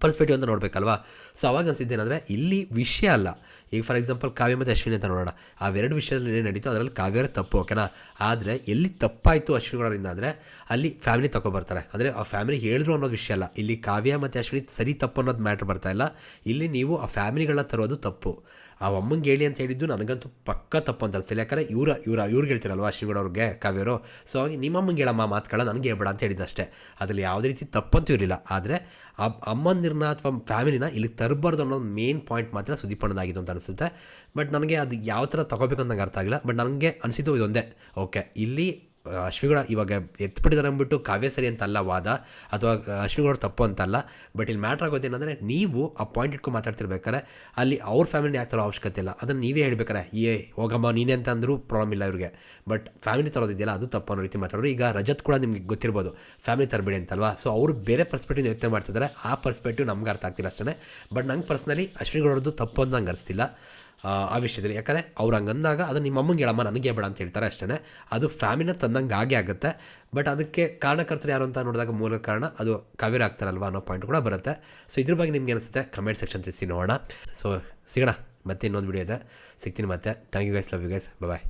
ಪರ್ಸ್ಪೆಕ್ಟಿವ್ ಅಂತ ನೋಡಬೇಕಲ್ವಾ? ಸೊ ಅವಾಗ ಅನಿಸಿದ್ದೇನೆಂದರೆ ಇಲ್ಲಿ ವಿಷಯ ಅಲ್ಲ. ಈಗ ಫಾರ್ ಎಕ್ಸಾಂಪಲ್ ಕಾವ್ಯ ಮತ್ತು ಅಶ್ವಿನಿ ಅಂತ ನೋಡೋಣ. ಅವೆರಡು ವಿಷಯದಲ್ಲಿ ಏನು ನಡೀತು ಅದರಲ್ಲಿ ಕಾವ್ಯರ ತಪ್ಪು ಓಕೆನಾ ಆದರೆ ಎಲ್ಲಿ ತಪ್ಪಾಯಿತು ಅಶ್ವಿನಿಗಳರಿಂದ ಅಂದರೆ ಅಲ್ಲಿ ಫ್ಯಾಮಿಲಿ ತಗೊಬರ್ತಾರೆ ಅಂದರೆ ಆ ಫ್ಯಾಮಿಲಿ ಹೇಳಿದ್ರು ಅನ್ನೋದು ವಿಷಯ ಅಲ್ಲ. ಇಲ್ಲಿ ಕಾವ್ಯ ಮತ್ತು ಅಶ್ವಿನಿ ಸರಿ ತಪ್ಪು ಅನ್ನೋದು ಮ್ಯಾಟ್ರ್ ಬರ್ತಾ ಇಲ್ಲ. ಇಲ್ಲಿ ನೀವು ಆ ಫ್ಯಾಮಿಲಿಗಳನ್ನ ತರೋದು ತಪ್ಪು. ಆ ಅಮ್ಮಂಗೆ ಹೇಳಿ ಅಂತ ಹೇಳಿದ್ದು ನನಗಂತೂ ಪಕ್ಕ ತಪ್ಪು ಅಂತ ಅನಿಸ್ತಿಲ್ಲ ಯಾಕಂದರೆ ಇವ್ರ ಇವ್ರ ಇವ್ರಿಗೆ ಹೇಳ್ತಿರಲ್ವ ಅವ್ರಿಗೆ, ಕಾವ್ಯರು. ಸೊ ಹಾಗೆ ನಿಮ್ಮ ಅಮ್ಮಂಗೆ ಹೇಳಮ್ಮ ಮಾತುಗಳ ನನಗೆ ಹೇಳ್ಬೇಡ ಅಂತ ಹೇಳಿದ್ದು ಅಷ್ಟೇ ಅದರಲ್ಲಿ ಯಾವುದೇ ರೀತಿ ತಪ್ಪಂತೂ ಇರಲಿಲ್ಲ. ಆದರೆ ಆ ಅಮ್ಮಂದಿರನ್ನ ಅಥವಾ ಫ್ಯಾಮಿಲಿನ ಇಲ್ಲಿ ತರಬಾರ್ದು ಅನ್ನೋ ಮೇನ್ ಪಾಯಿಂಟ್ ಮಾತ್ರ ಸುದೀಪಣ್ಣದಾಗಿತ್ತು ಅಂತ ಅನಿಸುತ್ತೆ. ಬಟ್ ನನಗೆ ಅದು ಯಾವ ಥರ ತಗೋಬೇಕು ಅಂತ ನಂಗೆ ಅರ್ಥ ಆಗಿಲ್ಲ. ಬಟ್ ನನಗೆ ಅನಿಸಿದ್ದು ಇದೊಂದೇ. ಓಕೆ ಇಲ್ಲಿ ಅಶ್ವಿಗೌಡ ಇವಾಗ ಎತ್ಬಿಟ್ಟಿದ್ದಾರೆ ಅಂದ್ಬಿಟ್ಟು ಕಾವ್ಯ ಸರಿ ಅಂತಲ್ಲ ವಾದ, ಅಥವಾ ಅಶ್ವಿಗೌಡ ತಪ್ಪು ಅಂತಲ್ಲ ಬಟ್ ಇಲ್ಲಿ ಮ್ಯಾಟ್ರ್ ಆಗೋದೇನೆಂದರೆ ನೀವು ಆ ಪಾಯಿಂಟ್ ಇಟ್ಕೊಂಡು ಮಾತಾಡ್ತಿರ್ಬೇಕಾರೆ ಅಲ್ಲಿ ಅವ್ರ ಫ್ಯಾಮಿಲಿ ಯಾವ ಥರ ಅವಶ್ಯಕತೆ ಇಲ್ಲ. ಅದನ್ನು ನೀವೇ ಹೇಳಬೇಕಾರೆ ಏ, ಹೋಗಮ್ಮ, ನೀನೇ ಅಂತ ಅಂದರೂ ಪ್ರಾಬ್ಲಮ್ ಇಲ್ಲ ಇವ್ರಿಗೆ. ಬಟ್ ಫ್ಯಾಮಿಲಿ ತರೋದಿದೆಯಲ್ಲ, ಅದು ತಪ್ಪು ಅನ್ನೋ ರೀತಿ ಮಾತಾಡೋರು. ಈಗ ರಜತ್ ಕೂಡ ನಿಮಗೆ ಗೊತ್ತಿರ್ಬೋದು ಫ್ಯಾಮಿಲಿ ತರಬೇಡಿ ಅಂತಲ್ವಾ? ಸೊ ಅವರು ಬೇರೆ ಪರ್ಸ್ಪೆಕ್ಟಿವ್ ಯೋಚನೆ ಮಾಡ್ತಿದ್ದಾರೆ ಆ ಪರ್ಸ್ಪೆಕ್ಟಿವ್ ನಮ್ಗೆ ಅರ್ಥ ಆಗ್ತಿಲ್ಲ ಅಷ್ಟೇ ಬಟ್ ನಂಗೆ ಪರ್ಸ್ನಲಿ ಅಶ್ವಿಗೌಡರದ್ದು ತಪ್ಪು ಅಂತ ನಂಗೆ ಅನಿಸ್ತಿಲ್ಲ ಆ, ವಿಷಯದಲ್ಲಿ ಯಾಕಂದರೆ ಅವ್ರು ಹಂಗೆ ಅಂದಾಗ ಅದು ನಿಮ್ಮ ಅಮ್ಮಂಗೆ ಹೇಳಮ್ಮ ನನಗೆ ಬೇಡ ಅಂತ ಹೇಳ್ತಾರೆ ಅಷ್ಟೇ ಅದು ಫ್ಯಾಮಿಲಿನ ತಂದಂಗೆ ಆಗೇ ಆಗುತ್ತೆ. ಬಟ್ ಅದಕ್ಕೆ ಕಾರಣಕರ್ತರು ಯಾರು ಅಂತ ನೋಡಿದಾಗ ಮೂಲ ಕಾರಣ ಅದು ಕಾವೇರಿ ಆಗ್ತಾರಲ್ವ ಅನ್ನೋ ಪಾಯಿಂಟ್ ಕೂಡ ಬರುತ್ತೆ. ಸೊ ಇದ್ರ ಬಗ್ಗೆ ನಿಮ್ಗೆ ಅನಿಸುತ್ತೆ ಕಮೆಂಟ್ ಸೆಕ್ಷನ್ ತಿಳಿಸಿ ನೋಡೋಣ. ಸೊ ಸಿಗೋಣ ಮತ್ತೆ ಇನ್ನೊಂದು ವಿಡಿಯೋ ಇದೆ. ಸಿಗ್ತೀನಿ ಮತ್ತೆ. Thank you guys love you guys bye